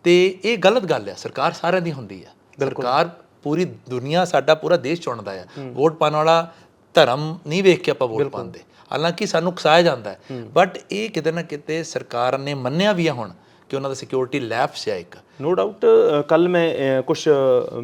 ਤੇ ਇਹ ਗਲਤ ਗੱਲ ਆ ਸਰਕਾਰ ਸਾਰਿਆਂ ਦੀ ਹੁੰਦੀ ਆ। ਸਰਕਾਰ ਪੂਰੀ ਦੁਨੀਆ ਸਾਡਾ ਪੂਰਾ ਦੇਸ਼ ਚੁਣਦਾ ਆ। ਵੋਟ ਪਾਉਣ ਵਾਲਾ ਧਰਮ ਨਹੀਂ ਵੇਖ ਕੇ ਆਪਾਂ ਵੋਟ ਪਾਉਂਦੇ। ਹਾਲਾਂਕਿ ਸਾਨੂੰ ਉਕਸਾਇਆ ਜਾਂਦਾ ਹੈ। ਬਟ ਇਹ ਕਿਤੇ ਨਾ ਕਿਤੇ ਸਰਕਾਰ ਨੇ ਮੰਨਿਆ ਵੀ ਆ ਹੁਣ ਕਿ ਉਹਨਾਂ ਦਾ ਸਿਕਿਉਰਿਟੀ ਲੈਪਸ ਆ ਇੱਕ। ਨੋ ਡਾਊਟ ਕੱਲ ਮੈਂ ਕੁਝ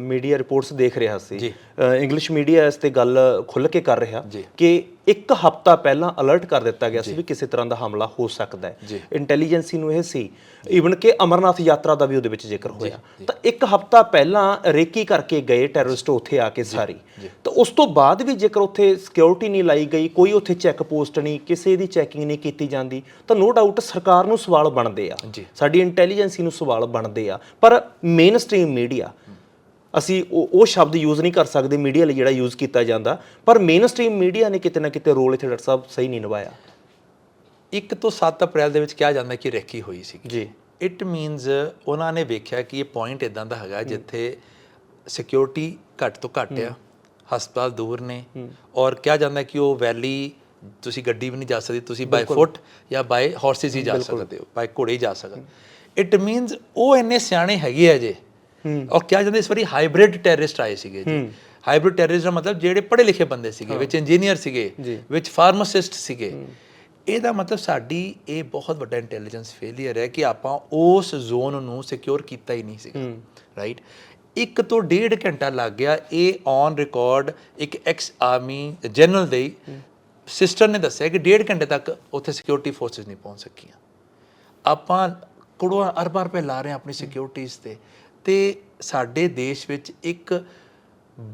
ਮੀਡੀਆ ਰਿਪੋਰਟਸ ਦੇਖ ਰਿਹਾ ਸੀ। ਇੰਗਲਿਸ਼ ਮੀਡੀਆ ਇਸ ਤੇ ਗੱਲ ਖੁੱਲ ਕੇ ਕਰ ਰਿਹਾ। ਕਿ ਇੱਕ ਹਫਤਾ ਪਹਿਲਾਂ ਅਲਰਟ ਕਰ ਦਿੱਤਾ ਗਿਆ ਸੀ ਵੀ ਕਿਸੇ ਤਰ੍ਹਾਂ ਦਾ ਹਮਲਾ ਹੋ ਸਕਦਾ ਹੈ। ਇੰਟੈਲੀਜੈਂਸੀ ਨੂੰ ਇਹ ਸੀ। ਈਵਨ ਕਿ ਅਮਰਨਾਥ ਯਾਤਰਾ ਦਾ ਵੀ ਉਹਦੇ ਵਿੱਚ ਜ਼ਿਕਰ ਹੋਇਆ। ਤਾਂ ਇੱਕ ਹਫਤਾ ਪਹਿਲਾਂ ਰੇਕੀ ਕਰਕੇ ਗਏ ਟੈਰਰਿਸਟ ਉੱਥੇ ਆ ਕੇ ਸਾਰੀ। ਤਾਂ ਉਸ ਤੋਂ ਬਾਅਦ ਵੀ ਜੇਕਰ ਉੱਥੇ ਸਿਕਿਉਰਿਟੀ ਨਹੀਂ ਲਾਈ ਗਈ ਕੋਈ ਉੱਥੇ ਚੈੱਕ ਪੋਸਟ ਨਹੀਂ ਕਿਸੇ ਦੀ ਚੈਕਿੰਗ ਨਹੀਂ ਕੀਤੀ ਜਾਂਦੀ ਤਾਂ ਨੋ ਡਾਊਟ ਸਰਕਾਰ ਨੂੰ ਸਵਾਲ ਬਣਦੇ ਆ। ਸਾਡੀ ਇੰਟੈਲੀਜੈਂਸੀ ਨੂੰ ਸਵਾਲ ਬਣਦੇ ਆ। ਪਰ ਮੇਨ ਸਟ੍ਰੀਮ ਮੀਡੀਆ ਅਸੀਂ ਉਹ ਉਹ ਸ਼ਬਦ ਯੂਜ਼ ਨਹੀਂ ਕਰ ਸਕਦੇ ਮੀਡੀਆ ਲਈ ਜਿਹੜਾ ਯੂਜ਼ ਕੀਤਾ ਜਾਂਦਾ। ਪਰ ਮੇਨ ਸਟ੍ਰੀਮ ਮੀਡੀਆ ਨੇ ਕਿਤੇ ਨਾ ਕਿਤੇ ਰੋਲ ਇੱਥੇ ਡਾਕਟਰ ਸਾਹਿਬ ਸਹੀ ਨਹੀਂ ਨਿਭਾਇਆ। 1 ਤੋਂ 7 ਅਪ੍ਰੈਲ ਦੇ ਵਿੱਚ ਕਿਹਾ ਜਾਂਦਾ ਕਿ ਰੇਕੀ ਹੋਈ ਸੀ। ਜੀ। ਇਟ ਮੀਨਸ ਉਹਨਾਂ ਨੇ ਵੇਖਿਆ ਕਿ ਇਹ ਪੁਆਇੰਟ ਇਦਾਂ ਦਾ ਹੈਗਾ ਜਿੱਥੇ ਸਿਕਿਉਰਿਟੀ ਘੱਟ ਤੋਂ ਘੱਟ ਆ ਹਸਪਤਾਲ ਦੂਰ ਨੇ ਔਰ ਕਿਹਾ ਜਾਂਦਾ ਕਿ ਉਹ ਵੈਲੀ ਤੁਸੀਂ ਗੱਡੀ ਵੀ ਨਹੀਂ ਜਾ ਸਕਦੀ ਤੁਸੀਂ ਬਾਈ ਫੁੱਟ ਜਾਂ ਬਾਈ ਹਾਰਸਸ ਹੀ ਜਾ ਸਕਦੇ ਹੋ ਬਾਈ ਘੋੜੇ ਹੀ ਜਾ ਸਕਦੇ ਇਟ ਮੀਨਸ ਉਹ ਇੰਨੇ ਸਿਆਣੇ ਹੈਗੇ ਆ ਜੇ ਔਰ ਕਿਹਾ ਜਾਂਦਾ ਇਸ ਵਾਰੀ ਹਾਈਬ੍ਰਿਡ ਟੈਰਰਿਸਟ ਆਏ ਸੀਗੇ ਜੀ। ਹਾਈਬ੍ਰਿਡ ਟੈਰਰਿਸਟ ਦਾ ਮਤਲਬ ਜਿਹੜੇ ਪੜ੍ਹੇ ਲਿਖੇ ਬੰਦੇ ਸੀਗੇ ਵਿੱਚ ਇੰਜੀਨੀਅਰ ਸੀਗੇ ਵਿੱਚ ਫਾਰਮਾਸਿਸਟ ਸੀਗੇ। ਇਹਦਾ ਮਤਲਬ ਸਾਡੀ ਇਹ ਬਹੁਤ ਵੱਡਾ ਇੰਟੈਲੀਜੈਂਸ ਫੇਲਿਅਰ ਹੈ ਕਿ ਆਪਾਂ ਉਸ ਜ਼ੋਨ ਨੂੰ ਸਿਕਿਉਰ ਕੀਤਾ ਹੀ ਨਹੀਂ ਸੀਗਾ। ਰਾਈਟ ਇੱਕ ਤੋਂ ਡੇਢ ਘੰਟਾ ਲੱਗ ਗਿਆ ਇਹ ਔਨ ਰਿਕਾਰਡ ਇੱਕ ਐਕਸ ਆਰਮੀ ਜਨਰਲ ਦੇ ਸਿਸਟਰ ਨੇ ਦੱਸਿਆ ਕਿ ਡੇਢ ਘੰਟੇ ਤੱਕ ਉੱਥੇ ਸਿਕਿਉਰਿਟੀ ਫੋਰਸਸ ਨਹੀਂ ਪਹੁੰਚ ਸਕੀਆਂ। ਆਪਾਂ ਕਰੋੜਾਂ ਅਰਬਾਂ ਰੁਪਏ ਲਾ ਰਹੇ ਆਪਣੀ ਸਿਕਿਉਰਿਟੀਜ਼ ਤੇ। ਤੇ ਸਾਡੇ ਦੇਸ਼ ਵਿੱਚ ਇੱਕ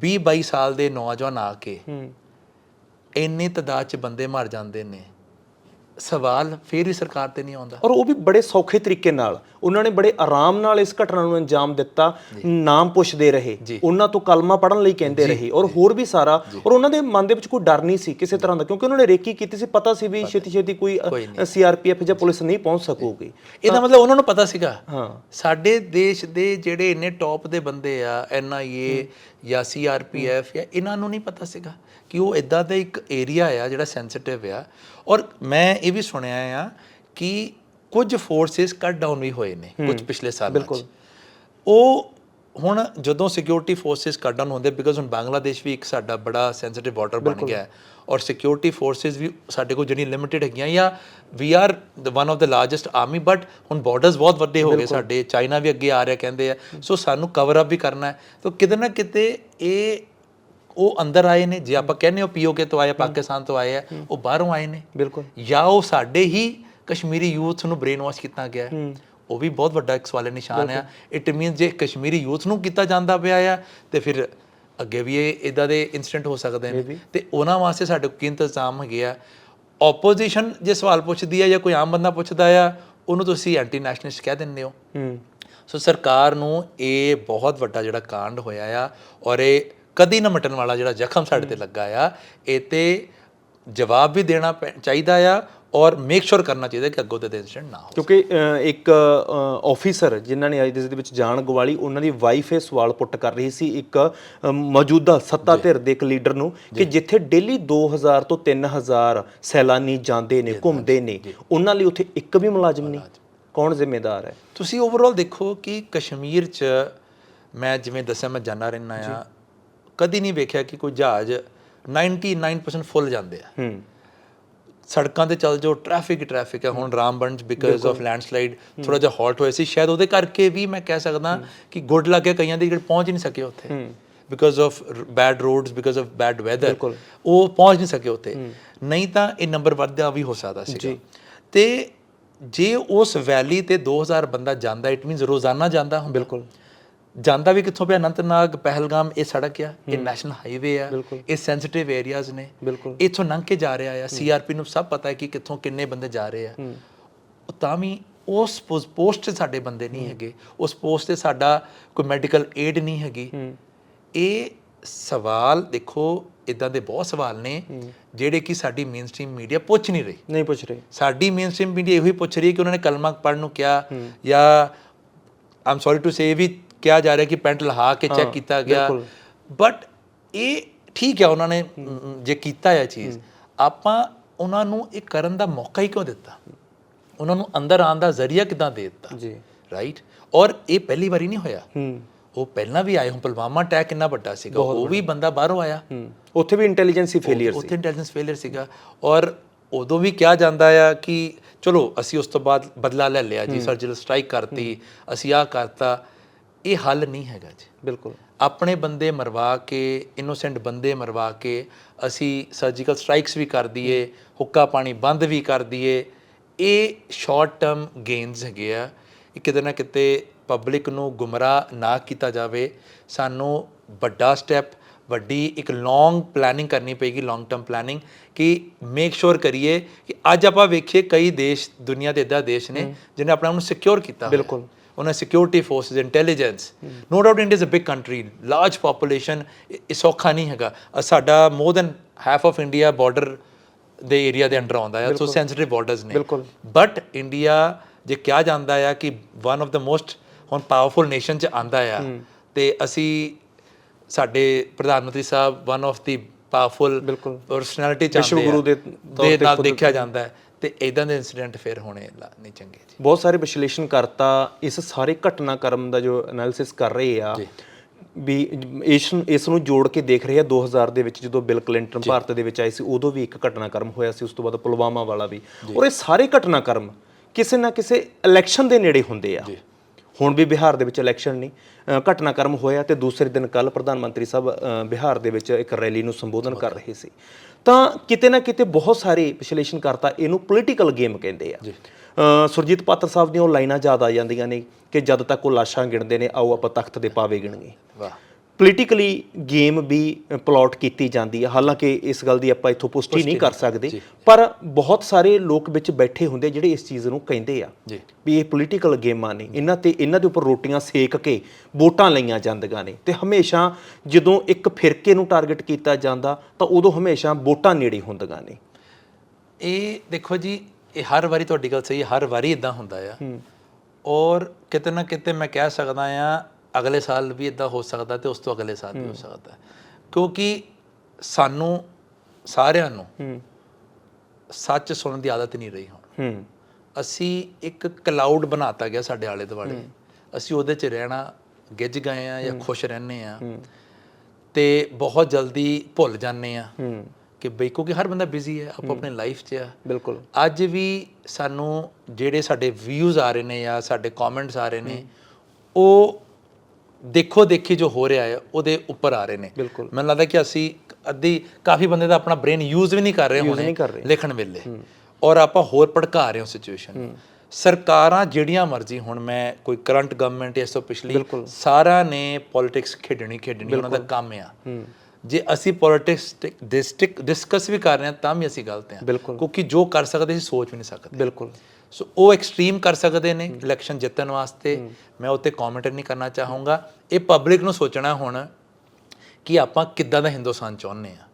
20 22 ਸਾਲ ਦੇ ਨੌਜਵਾਨ ਆ ਕੇ ਇੰਨੀ ਤਦਾਦ ਚ ਬੰਦੇ ਮਰ ਜਾਂਦੇ ਨੇ। ਸਵਾਲ ਫੇਰ ਵੀ ਸਰਕਾਰ ਤੇ ਨਹੀਂ ਆਉਂਦਾ। ਔਰ ਉਹ ਵੀ ਬੜੇ ਸੌਖੇ ਤਰੀਕੇ ਨਾਲ ਉਹਨਾਂ ਨੇ ਬੜੇ ਆਰਾਮ ਨਾਲ ਇਸ ਘਟਨਾ ਨੂੰ ਅੰਜਾਮ ਦਿੱਤਾ ਨਾਮ ਪੁੱਛਦੇ ਰਹੇ ਉਹਨਾਂ ਤੋਂ ਕਲਮਾ ਪੜਨ ਲਈ ਕਹਿੰਦੇ ਰਹੇ ਔਰ ਹੋਰ ਵੀ ਸਾਰਾ ਔਰ ਉਹਨਾਂ ਦੇ ਮਨ ਦੇ ਵਿੱਚ ਕੋਈ ਡਰ ਨਹੀਂ ਸੀ ਕਿਸੇ ਤਰ੍ਹਾਂ ਦਾ ਕਿਉਂਕਿ ਉਹਨਾਂ ਨੇ ਰੇਕੀ ਕੀਤੀ ਸੀ ਪਤਾ ਸੀ ਵੀ ਛੇਤੀ ਛੇਤੀ ਕੋਈ ਸੀਆਰਪੀਐਫ ਜਾਂ ਪੁਲਿਸ ਨਹੀਂ ਪਹੁੰਚ ਸਕੂਗੀ। ਇਹਦਾ ਮਤਲਬ ਉਹਨਾਂ ਨੂੰ ਪਤਾ ਸੀਗਾ। ਹਾਂ। ਸਾਡੇ ਦੇਸ਼ ਦੇ ਜਿਹੜੇ ਇੰਨੇ ਟੌਪ ਦੇ ਬੰਦੇ ਆ ਐਨਆਈਏ ਜਾਂ ਸੀਆਰਪੀਐਫ ਜਾਂ ਇਹਨਾਂ ਨੂੰ ਨਹੀਂ ਪਤਾ ਸੀਗਾ ਕਿ ਉਹ ਇਦਾਂ ਦਾ ਇੱਕ ਏਰੀਆ ਆ ਜਿਹੜਾ ਸੈਂਸਿਟਿਵ ਆ। ਔਰ ਮੈਂ ਇਹ ਵੀ ਸੁਣਿਆ ਆ ਕਿ ਕੁਝ ਫੋਰਸਸ ਕੱਟ ਡਾਊਨ ਵੀ ਹੋਏ ਨੇ ਕੁਝ ਪਿਛਲੇ ਸਾਲਾਂ ਚ। ਉਹ ਹੁਣ ਜਦੋਂ ਸਿਕਿਉਰਿਟੀ ਫੋਰਸਸ ਕੱਟ ਡਾਊਨ ਹੁੰਦੇ ਬਿਕਾਜ਼ ਹੁਣ ਬੰਗਲਾਦੇਸ਼ ਵੀ ਇੱਕ ਸਾਡਾ ਬੜਾ ਸੈਂਸਿਟਿਵ ਬਾਰਡਰ ਬਣ ਗਿਆ ਹੈ। ਔਰ ਸਿਕਿਉਰਿਟੀ ਫੋਰਸਸ ਵੀ ਸਾਡੇ ਕੋਲ ਜਿਹੜੀ ਲਿਮਿਟਿਡ ਹੈਗੀਆਂ ਜਾਂ we are the one of the largest army but ਹੁਣ ਬਾਰਡਰਸ ਬਹੁਤ ਵੱਡੇ ਹੋ ਗਏ ਸਾਡੇ। ਚਾਈਨਾ ਵੀ ਅੱਗੇ ਆ ਰਿਹਾ ਕਹਿੰਦੇ ਆ। ਸੋ ਸਾਨੂੰ ਕਵਰ ਅਪ ਵੀ ਕਰਨਾ ਹੈ। ਤਾਂ ਕਿਤੇ ਨਾ ਕਿਤੇ ਇਹ ਉਹ ਅੰਦਰ ਆਏ ਨੇ ਜੇ ਆਪਾਂ ਕਹਿੰਦੇ ਹੋ ਪੀਓਕੇ ਤੋਂ ਆਏ ਪਾਕਿਸਤਾਨ ਤੋਂ ਆਏ ਆ ਉਹ ਬਾਹਰੋਂ ਆਏ ਨੇ। ਬਿਲਕੁਲ। ਜਾਂ ਉਹ ਸਾਡੇ ਹੀ ਕਸ਼ਮੀਰੀ ਯੂਥ ਨੂੰ ਬ੍ਰੇਨ ਵਾਸ਼ ਕੀਤਾ ਗਿਆ ਹੈ। ਉਹ ਵੀ ਬਹੁਤ ਵੱਡਾ ਇੱਕ ਸਵਾਲੇ ਨਿਸ਼ਾਨ ਆ। ਇਟ ਮੀਨਸ ਜੇ ਕਸ਼ਮੀਰੀ ਯੂਥ ਨੂੰ ਕੀਤਾ ਜਾਂਦਾ ਪਿਆ ਆ ਤੇ ਫਿਰ ਅੱਗੇ ਵੀ ਇਹ ਇਦਾਂ ਦੇ ਇਨਸੀਡੈਂਟ ਹੋ ਸਕਦੇ ਨੇ। ਤੇ ਉਹਨਾਂ ਵਾਸਤੇ ਸਾਡੇ ਕੋਲ ਕੀ ਇੰਤਜ਼ਾਮ ਹੈਗੇ ਆ? ਆਪੋਜੀਸ਼ਨ ਜੇ ਸਵਾਲ ਪੁੱਛਦੀ ਹੈ ਜਾਂ ਕੋਈ ਆਮ ਬੰਦਾ ਪੁੱਛਦਾ ਆ ਉਹਨੂੰ ਤੁਸੀਂ ਐਂਟੀ ਨੈਸ਼ਨਲਿਸਟ ਕਹਿ ਦਿੰਦੇ ਹੋ। ਹੂੰ। ਸੋ ਸਰਕਾਰ ਨੂੰ ਇਹ ਬਹੁਤ ਵੱਡਾ ਜਿਹੜਾ ਕਾਂਡ ਹੋਇਆ ਆ ਔਰ ਇਹ ਕਦੀ ਨਾ ਮਟਣ ਵਾਲਾ ਜਿਹੜਾ ਜ਼ਖਮ ਸਾਡੇ ਤੇ ਲੱਗਾ ਆ ਇਹ ਤੇ ਜਵਾਬ ਵੀ ਦੇਣਾ ਚਾਹੀਦਾ ਆ ਔਰ ਮੇਕ ਸ਼ੋਰ ਕਰਨਾ ਚਾਹੀਦਾ ਕਿ ਅੱਗੋਂ ਤੇ ਇਨਸੀਡੈਂਟ ਨਾ ਹੋ ਕਿਉਂਕਿ ਇੱਕ ਆਫੀਸਰ ਜਿਨ੍ਹਾਂ ਨੇ ਅੱਜ ਦੇ ਵਿੱਚ ਜਾਨ ਗਵਾਲੀ ਉਹਨਾਂ ਦੀ ਵਾਈਫ ਇਹ ਸਵਾਲ ਪੁੱਟ ਕਰ ਰਹੀ ਸੀ ਇੱਕ ਮੌਜੂਦਾ ਸੱਤਾ ਧਿਰ ਦੇ ਇੱਕ ਲੀਡਰ ਨੂੰ ਕਿ ਜਿੱਥੇ ਡੇਲੀ 2000 ਤੋਂ 3000 ਸੈਲਾਨੀ ਜਾਂਦੇ ਨੇ ਘੁੰਮਦੇ ਨੇ ਉਹਨਾਂ ਲਈ ਉੱਥੇ ਇੱਕ ਵੀ ਮੁਲਾਜ਼ਮ ਨਹੀਂ। ਕੌਣ ਜ਼ਿੰਮੇਦਾਰ ਹੈ? ਤੁਸੀਂ ਓਵਰਆਲ ਦੇਖੋ ਕਿ ਕਸ਼ਮੀਰ 'ਚ ਮੈਂ ਜਿਵੇਂ ਦੱਸਿਆ ਮੈਂ ਜਾਣਾ ਰਹਿਣਾ ਆ ਕਦੀ ਨਹੀਂ ਵੇਖਿਆ ਕਿ ਕੋਈ ਜਹਾਜ਼ 99% ਫੁੱਲ ਜਾਂਦੇ ਆ। ਹੂੰ। ਸੜਕਾਂ ਤੇ ਚੱਲ ਜੋ ਟ੍ਰੈਫਿਕ ਟ੍ਰੈਫਿਕ ਹੈ ਹੁਣ ਰਾਮਬੰਜ ਬਿਕਾਜ਼ ਆਫ ਲੈਂਡਸਲਾਈਡ ਥੋੜਾ ਜਿਹਾ ਹਾਲਟ ਹੋਇਆ ਸੀ। ਸ਼ਾਇਦ ਉਹਦੇ ਕਰਕੇ ਵੀ ਮੈਂ ਕਹਿ ਸਕਦਾ ਕਿ ਗੁੱਡ ਲੱਗੇ ਕਈਆਂ ਦੇ ਜਿਹੜੇ ਪਹੁੰਚ ਨਹੀਂ ਸਕੇ ਉੱਥੇ। Because of bad roads because of bad weather ਉਹ ਪਹੁੰਚ ਨਹੀਂ ਸਕੇ ਉੱਥੇ। ਨਹੀਂ ਤਾਂ ਇਹ ਨੰਬਰ ਵੱਧਦਾ ਵੀ ਹੋ ਸਕਦਾ ਸੀਗਾ। ਤੇ ਜੇ ਉਸ ਵੈਲੀ ਤੇ 2000 ਬੰਦਾ ਜਾਂਦਾ ਇਟ ਮੀਨਸ ਰੋਜ਼ਾਨਾ ਜਾਂਦਾ ਬਿਲਕੁਲ। ਜਾਂਦਾ ਵੀ ਕਿੱਥੋਂ ਪਿਆ? ਅਨੰਤਨਾਗ ਪਹਿਲਗਾਮ ਇਹ ਸੜਕ ਆ ਇਹ ਨੈਸ਼ਨਲ ਹਾਈਵੇ ਆ ਇਹ ਸੈਂਸਿਟਿਵ ਏਰੀਆਜ਼ ਨੇ। ਇੱਥੋਂ ਲੰਘ ਕੇ ਜਾ ਰਿਹਾ ਆ। ਸੀਆਰਪੀ ਨੂੰ ਸਭ ਪਤਾ ਹੈ ਕਿ ਕਿੱਥੋਂ ਕਿੰਨੇ ਬੰਦੇ ਜਾ ਰਹੇ ਆ। ਤਾਂ ਵੀ ਉਸ ਪੋਸਟ ਤੇ ਸਾਡੇ ਬੰਦੇ ਨਹੀਂ ਹੈਗੇ। ਉਸ ਪੋਸਟ ਤੇ ਸਾਡਾ ਕੋਈ ਮੈਡੀਕਲ ਏਡ ਨਹੀਂ ਹੈਗੀ। ਇਹ ਸਵਾਲ ਦੇਖੋ ਇਦਾਂ ਦੇ ਬਹੁਤ ਸਵਾਲ ਨੇ ਜਿਹੜੇ ਕਿ ਸਾਡੀ ਮੇਨਸਟ੍ਰੀਮ ਮੀਡੀਆ ਪੁੱਛ ਨਹੀਂ ਰਹੀ। ਨਹੀਂ ਪੁੱਛ ਰਹੇ। ਸਾਡੀ ਮੇਨਸਟ੍ਰੀਮ ਮੀਡੀਆ ਇਹੋ ਹੀ ਪੁੱਛ ਰਹੀ ਹੈ ਕਿ ਉਹਨਾਂ ਨੇ ਕਲਮਾ ਪੜ੍ਹਨ ਨੂੰ ਕਿਹਾ ਜਾਂ ਆਮ ਸੌਰੀ ਟੂ ਸੇ ਵੀ ਕਿਹਾ ਜਾ ਰਿਹਾ ਕਿ ਪੈਂਟ ਲਹਾ ਕੇ ਚੈੱਕ ਕੀਤਾ ਗਿਆ। ਬਟ ਇਹ ਠੀਕ ਹੈ ਉਹਨਾਂ ਨੇ ਜੇ ਕੀਤਾ ਹੈ ਚੀਜ਼ ਆਪਾਂ ਉਹਨਾਂ ਨੂੰ ਇਹ ਕਰਨ ਦਾ ਮੌਕਾ ਹੀ ਕਿਉਂ ਦਿੱਤਾ? ਉਹਨਾਂ ਨੂੰ ਅੰਦਰ ਆਉਣ ਦਾ ਜ਼ਰੀਆ ਕਿਦਾਂ ਦੇ ਦਿੱਤਾ? ਜੀ। ਰਾਈਟ ਔਰ ਇਹ ਪਹਿਲੀ ਵਾਰੀ ਨਹੀਂ ਹੋਇਆ। ਹੂੰ। ਉਹ ਪਹਿਲਾਂ ਵੀ ਆਏ ਹੁਣ ਪੁਲਵਾਮਾ ਅਟੈਕ ਕਿੰਨਾ ਵੱਡਾ ਸੀਗਾ। ਉਹ ਵੀ ਬੰਦਾ ਬਾਹਰੋਂ ਆਇਆ। ਹੂੰ। ਉੱਥੇ ਵੀ ਇੰਟੈਲੀਜੈਂਸੀ ਫੇਲਿਅਰ ਸੀ। ਉੱਥੇ ਇੰਟੈਲੀਜੈਂਸ ਫੇਲਿਅਰ ਸੀਗਾ। ਔਰ ਉਦੋਂ ਵੀ ਕਿਹਾ ਜਾਂਦਾ ਆ ਕਿ ਚਲੋ ਅਸੀਂ ਉਸ ਤੋਂ ਬਾਅਦ ਬਦਲਾ ਲੈ ਲਿਆ ਜੀ ਸਰਜੀਕਲ ਸਟ੍ਰਾਈਕ ਕਰਤੀ ਅਸੀਂ ਆਹ ਕਰਤਾ। ਇਹ ਹੱਲ ਨਹੀਂ ਹੈਗਾ ਜੀ। ਬਿਲਕੁਲ। ਆਪਣੇ ਬੰਦੇ ਮਰਵਾ ਕੇ ਇਨੋਸੈਂਟ ਬੰਦੇ ਮਰਵਾ ਕੇ ਅਸੀਂ ਸਰਜੀਕਲ ਸਟ੍ਰਾਈਕਸ ਵੀ ਕਰ ਦਈਏ ਹੁੱਕਾ ਪਾਣੀ ਬੰਦ ਵੀ ਕਰ ਦਈਏ ਇਹ ਸ਼ਾਰਟ ਟਰਮ ਗੇਨਸ ਹੈਗੇ ਆ। ਇਹ ਕਿਤੇ ਨਾ ਕਿਤੇ ਪਬਲਿਕ ਨੂੰ ਗੁੰਮਰਾਹ ਨਾ ਕੀਤਾ ਜਾਵੇ। ਸਾਨੂੰ ਵੱਡਾ ਸਟੈਪ ਵੱਡੀ ਇੱਕ ਲੌਂਗ ਪਲੈਨਿੰਗ ਕਰਨੀ ਪਏਗੀ ਲੌਂਗ ਟਰਮ ਪਲੈਨਿੰਗ ਕਿ ਮੇਕ ਸ਼ੋਰ ਕਰੀਏ ਕਿ ਅੱਜ ਆਪਾਂ ਵੇਖੀਏ ਕਈ ਦੇਸ਼ ਦੁਨੀਆ ਦੇ ਇਦਾਂ ਦੇਸ਼ ਨੇ ਜਿਨੇ ਆਪਣੇ ਆਪ ਨੂੰ ਸਿਕਿਉਰ ਕੀਤਾ। ਬਿਲਕੁਲ। ਉਹਨਾਂ security forces intelligence no doubt India is a big country large population ਇਹ ਸੌਖਾ ਨਹੀਂ ਹੈਗਾ। ਸਾਡਾ more than half of India border ਦੇ ਏਰੀਆ ਦੇ ਅੰਡਰ ਆਉਂਦਾ ਹੈ ਸੋ ਸੈਂਸਿਟਿਵ ਬਾਰਡਰਸ ਨੇ। ਬਿਲਕੁਲ। ਬਟ ਇੰਡੀਆ ਜੇ ਕਿਹਾ ਜਾਂਦਾ ਆ ਕਿ ਵਨ ਆਫ ਦਾ ਮੋਸਟ ਹੁਣ ਪਾਵਰਫੁਲ ਨੇਸ਼ਨ ਚ ਆਂਦਾ ਆ ਤੇ ਅਸੀਂ ਸਾਡੇ ਪ੍ਰਧਾਨ ਮੰਤਰੀ ਸਾਹਿਬ one of the powerful. Personality ਚ ਵਿਸ਼ਵ ਗੁਰੂ ਦੇ ਤੌਰ ਦੇ ਤੇ ਨਾਲ ਦੇਖਿਆ ਜਾਂਦਾ ਹੈ। ਤੇ ਇਦਾਂ ਦੇ ਇਨਸੀਡੈਂਟ ਫਿਰ ਹੋਣੇ ਲਾ- ਨਹੀਂ ਚੰਗੇ ਜੀ। ਬਹੁਤ ਸਾਰੇ ਵਿਸ਼ਲੇਸ਼ਣ ਕਰਤਾ ਇਸ ਸਾਰੇ ਘਟਨਾਕ੍ਰਮ ਦਾ ਜੋ ਐਨਾਲਿਸਿਸ ਕਰ ਰਹੇ ਆ। ਵੀ ਇਸ ਇਸ ਨੂੰ ਜੋੜ ਕੇ ਦੇਖ ਰਹੇ ਆ 2000 ਦੇ ਵਿੱਚ ਜਦੋਂ ਬਿਲ ਕਲਿੰਟਨ ਭਾਰਤ ਦੇ ਵਿੱਚ ਆਏ ਸੀ ਉਦੋਂ ਵੀ ਇੱਕ ਘਟਨਾਕ੍ਰਮ ਹੋਇਆ ਸੀ ਉਸ ਤੋਂ ਬਾਅਦ ਪੁਲਵਾਮਾ ਵਾਲਾ ਵੀ। ਔਰ ਇਹ ਸਾਰੇ ਘਟਨਾਕ੍ਰਮ ਕਿਸੇ ਨਾ ਕਿਸੇ ਇਲੈਕਸ਼ਨ ਦੇ ਨੇੜੇ ਹੁੰਦੇ ਆ। ਹੁਣ ਵੀ ਬਿਹਾਰ ਦੇ ਵਿੱਚ ਇਲੈਕਸ਼ਨ ਨਹੀਂ ਅ, ਘਟਨਾਕ੍ਰਮ ਹੋਇਆ ਤੇ ਦੂਸਰੇ ਦਿਨ ਕੱਲ ਪ੍ਰਧਾਨ ਮੰਤਰੀ ਸਾਹਿਬ ਅ, ਬਿਹਾਰ ਦੇ ਵਿੱਚ ਇੱਕ ਰੈਲੀ ਨੂੰ ਸੰਬੋਧਨ ਕਰ ਰਹੇ ਸੀ। ਤਾਂ ਕਿਤੇ ਨਾ ਕਿਤੇ ਬਹੁਤ ਸਾਰੇ ਵਿਸ਼ਲੇਸ਼ਣ ਕਰਤਾ ਇਹਨੂੰ ਪੋਲੀਟੀਕਲ ਗੇਮ ਕਹਿੰਦੇ ਆ। ਸੁਰਜੀਤ ਪਾਤਰ ਸਾਹਿਬ ਦੀਆਂ ਉਹ ਲਾਈਨਾਂ ਯਾਦ ਆ ਜਾਂਦੀਆਂ ਨੇ ਕਿ ਜਦ ਤੱਕ ਉਹ ਲਾਸ਼ਾਂ ਗਿਣਦੇ ਨੇ ਆਓ ਆਪਾਂ ਤਖਤ ਦੇ ਪਾਵੇ ਗਿਣਗੇ ਵਾਹ। ਪੋਲੀਟੀਕਲੀ ਗੇਮ ਵੀ ਪਲਾਟ ਕੀਤੀ ਜਾਂਦੀ ਹੈ। ਹਾਲਾਂਕਿ ਇਸ ਗੱਲ ਦੀ ਆਪਾਂ ਇੱਥੋਂ ਪੁਸ਼ਟੀ ਨਹੀਂ ਕਰ ਸਕਦੇ ਪਰ ਬਹੁਤ ਸਾਰੇ ਲੋਕ ਵਿੱਚ ਬੈਠੇ ਹੁੰਦੇ ਜਿਹੜੇ ਇਸ ਚੀਜ਼ ਨੂੰ ਕਹਿੰਦੇ ਆ ਵੀ ਇਹ ਪੋਲੀਟੀਕਲ ਗੇਮਾਂ ਨੇ। ਇਹਨਾਂ ਤੇ ਇਹਨਾਂ ਦੇ ਉੱਪਰ ਰੋਟੀਆਂ ਸੇਕ ਕੇ ਵੋਟਾਂ ਲਈਆਂ ਜਾਂਦੀਆਂ ਨੇ। ਤੇ ਹਮੇਸ਼ਾ ਜਦੋਂ ਇੱਕ ਫਿਰਕੇ ਨੂੰ ਟਾਰਗੇਟ ਕੀਤਾ ਜਾਂਦਾ ਤਾਂ ਉਦੋਂ ਹਮੇਸ਼ਾ ਵੋਟਾਂ ਨੇੜੇ ਹੁੰਦੀਆਂ ਨੇ। ਇਹ ਦੇਖੋ ਜੀ ਇਹ ਹਰ ਵਾਰੀ ਤੁਹਾਡੀ ਗੱਲ ਸਹੀ ਹੈ ਹਰ ਵਾਰੀ ਇਦਾਂ ਹੁੰਦਾ ਆ। ਔਰ ਕਿਤੇ ਨਾ ਕਿਤੇ ਮੈਂ ਕਹਿ ਸਕਦਾ ਆ ਅਗਲੇ ਸਾਲ ਵੀ ਇਦਾਂ ਹੋ ਸਕਦਾ ਤੇ ਉਸ ਤੋਂ ਅਗਲੇ ਸਾਲ ਵੀ ਹੋ ਸਕਦਾ। ਕਿਉਂਕਿ ਸਾਨੂੰ ਸਾਰਿਆਂ ਨੂੰ ਸੱਚ ਸੁਣਨ ਦੀ ਆਦਤ ਨਹੀਂ ਰਹੀ ਹੁਣ। ਅਸੀਂ ਇੱਕ ਕਲਾਊਡ ਬਣਾਤਾ ਗਿਆ ਸਾਡੇ ਆਲੇ ਦੁਆਲੇ। ਅਸੀਂ ਉਹਦੇ 'ਚ ਰਹਿਣਾ ਗਿੱਜ ਗਏ ਆ ਜਾਂ ਖੁਸ਼ ਰਹਿੰਦੇ ਆ। ਤੇ ਬਹੁਤ ਜਲਦੀ ਭੁੱਲ ਜਾਂਦੇ ਆ ਕਿ ਬਈ ਕਿਉਂਕਿ ਹਰ ਬੰਦਾ ਬਿਜ਼ੀ ਹੈ ਆਪੋ ਆਪਣੇ ਲਾਈਫ 'ਚ ਆ। ਬਿਲਕੁਲ। ਅੱਜ ਵੀ ਸਾਨੂੰ ਜਿਹੜੇ ਸਾਡੇ ਵਿਊਜ਼ ਆ ਰਹੇ ਨੇ ਜਾਂ ਸਾਡੇ ਕਮੈਂਟਸ ਆ ਰਹੇ ਨੇ ਉਹ ਦੇਖੋ ਦੇਖੀ ਜੋ ਹੋ ਰਿਹਾ ਹੈ ਉਹਦੇ ਉੱਪਰ ਆ ਰਹੇ ਨੇ। ਮੈਨੂੰ ਲੱਗਦਾ ਕਿ ਅਸੀਂ ਅੱਧੀ ਕਾਫੀ ਬੰਦੇ ਦਾ ਆਪਣਾ ਬ੍ਰੇਨ ਯੂਜ਼ ਵੀ ਨਹੀਂ ਕਰ ਰਹੇ ਰਹੇ। ਲਿਖਣ ਵੇਲੇ। ਔਰ ਆਪਾਂ ਹੋਰ ਭੜਕਾ ਰਹੇ ਹਾਂ ਸਿਚੁਏਸ਼ਨ ਸਰਕਾਰਾਂ ਜਿਹੜੀਆਂ ਮਰਜ਼ੀ ਹੁਣ ਮੈਂ ਕੋਈ ਕਰੰਟ ਗਵਰਨਮੈਂਟ ਇਸ ਤੋਂ ਪਿਛਲੀ ਸਾਰਿਆਂ ਨੇ ਪੋਲਿਟਿਕਸ ਖੇਡਣੀ ਖੇਡਣੀ ਉਹਨਾਂ ਦਾ ਕੰਮ ਆ। ਜੇ ਅਸੀਂ ਪੋਲਿਟਿਕਸ ਡਿਸਟ੍ਰਿਕਟ ਡਿਸਕਸ ਵੀ ਕਰ ਰਹੇ ਹਾਂ ਤਾਂ ਵੀ ਅਸੀਂ ਗਲਤ ਹਾਂ। ਕਿਉਂਕਿ ਜੋ ਕਰ ਸਕਦੇ ਸੀ ਸੋਚ ਵੀ ਨਹੀਂ ਸਕਦੇ। ਬਿਲਕੁਲ। ਸੋ ਉਹ ਐਕਸਟ੍ਰੀਮ ਕਰ ਸਕਦੇ ਨੇ ਇਲੈਕਸ਼ਨ ਜਿੱਤਣ ਵਾਸਤੇ। ਮੈਂ ਉੱਤੇ ਕਮੈਂਟ ਨਹੀਂ ਕਰਨਾ ਚਾਹੂੰਗਾ। ਇਹ ਪਬਲਿਕ ਨੂੰ ਸੋਚਣਾ ਹੁਣ ਕਿ ਆਪਾਂ ਕਿੱਦਾਂ ਦਾ ਹਿੰਦੁਸਤਾਨ ਚਾਹੁੰਦੇ ਆ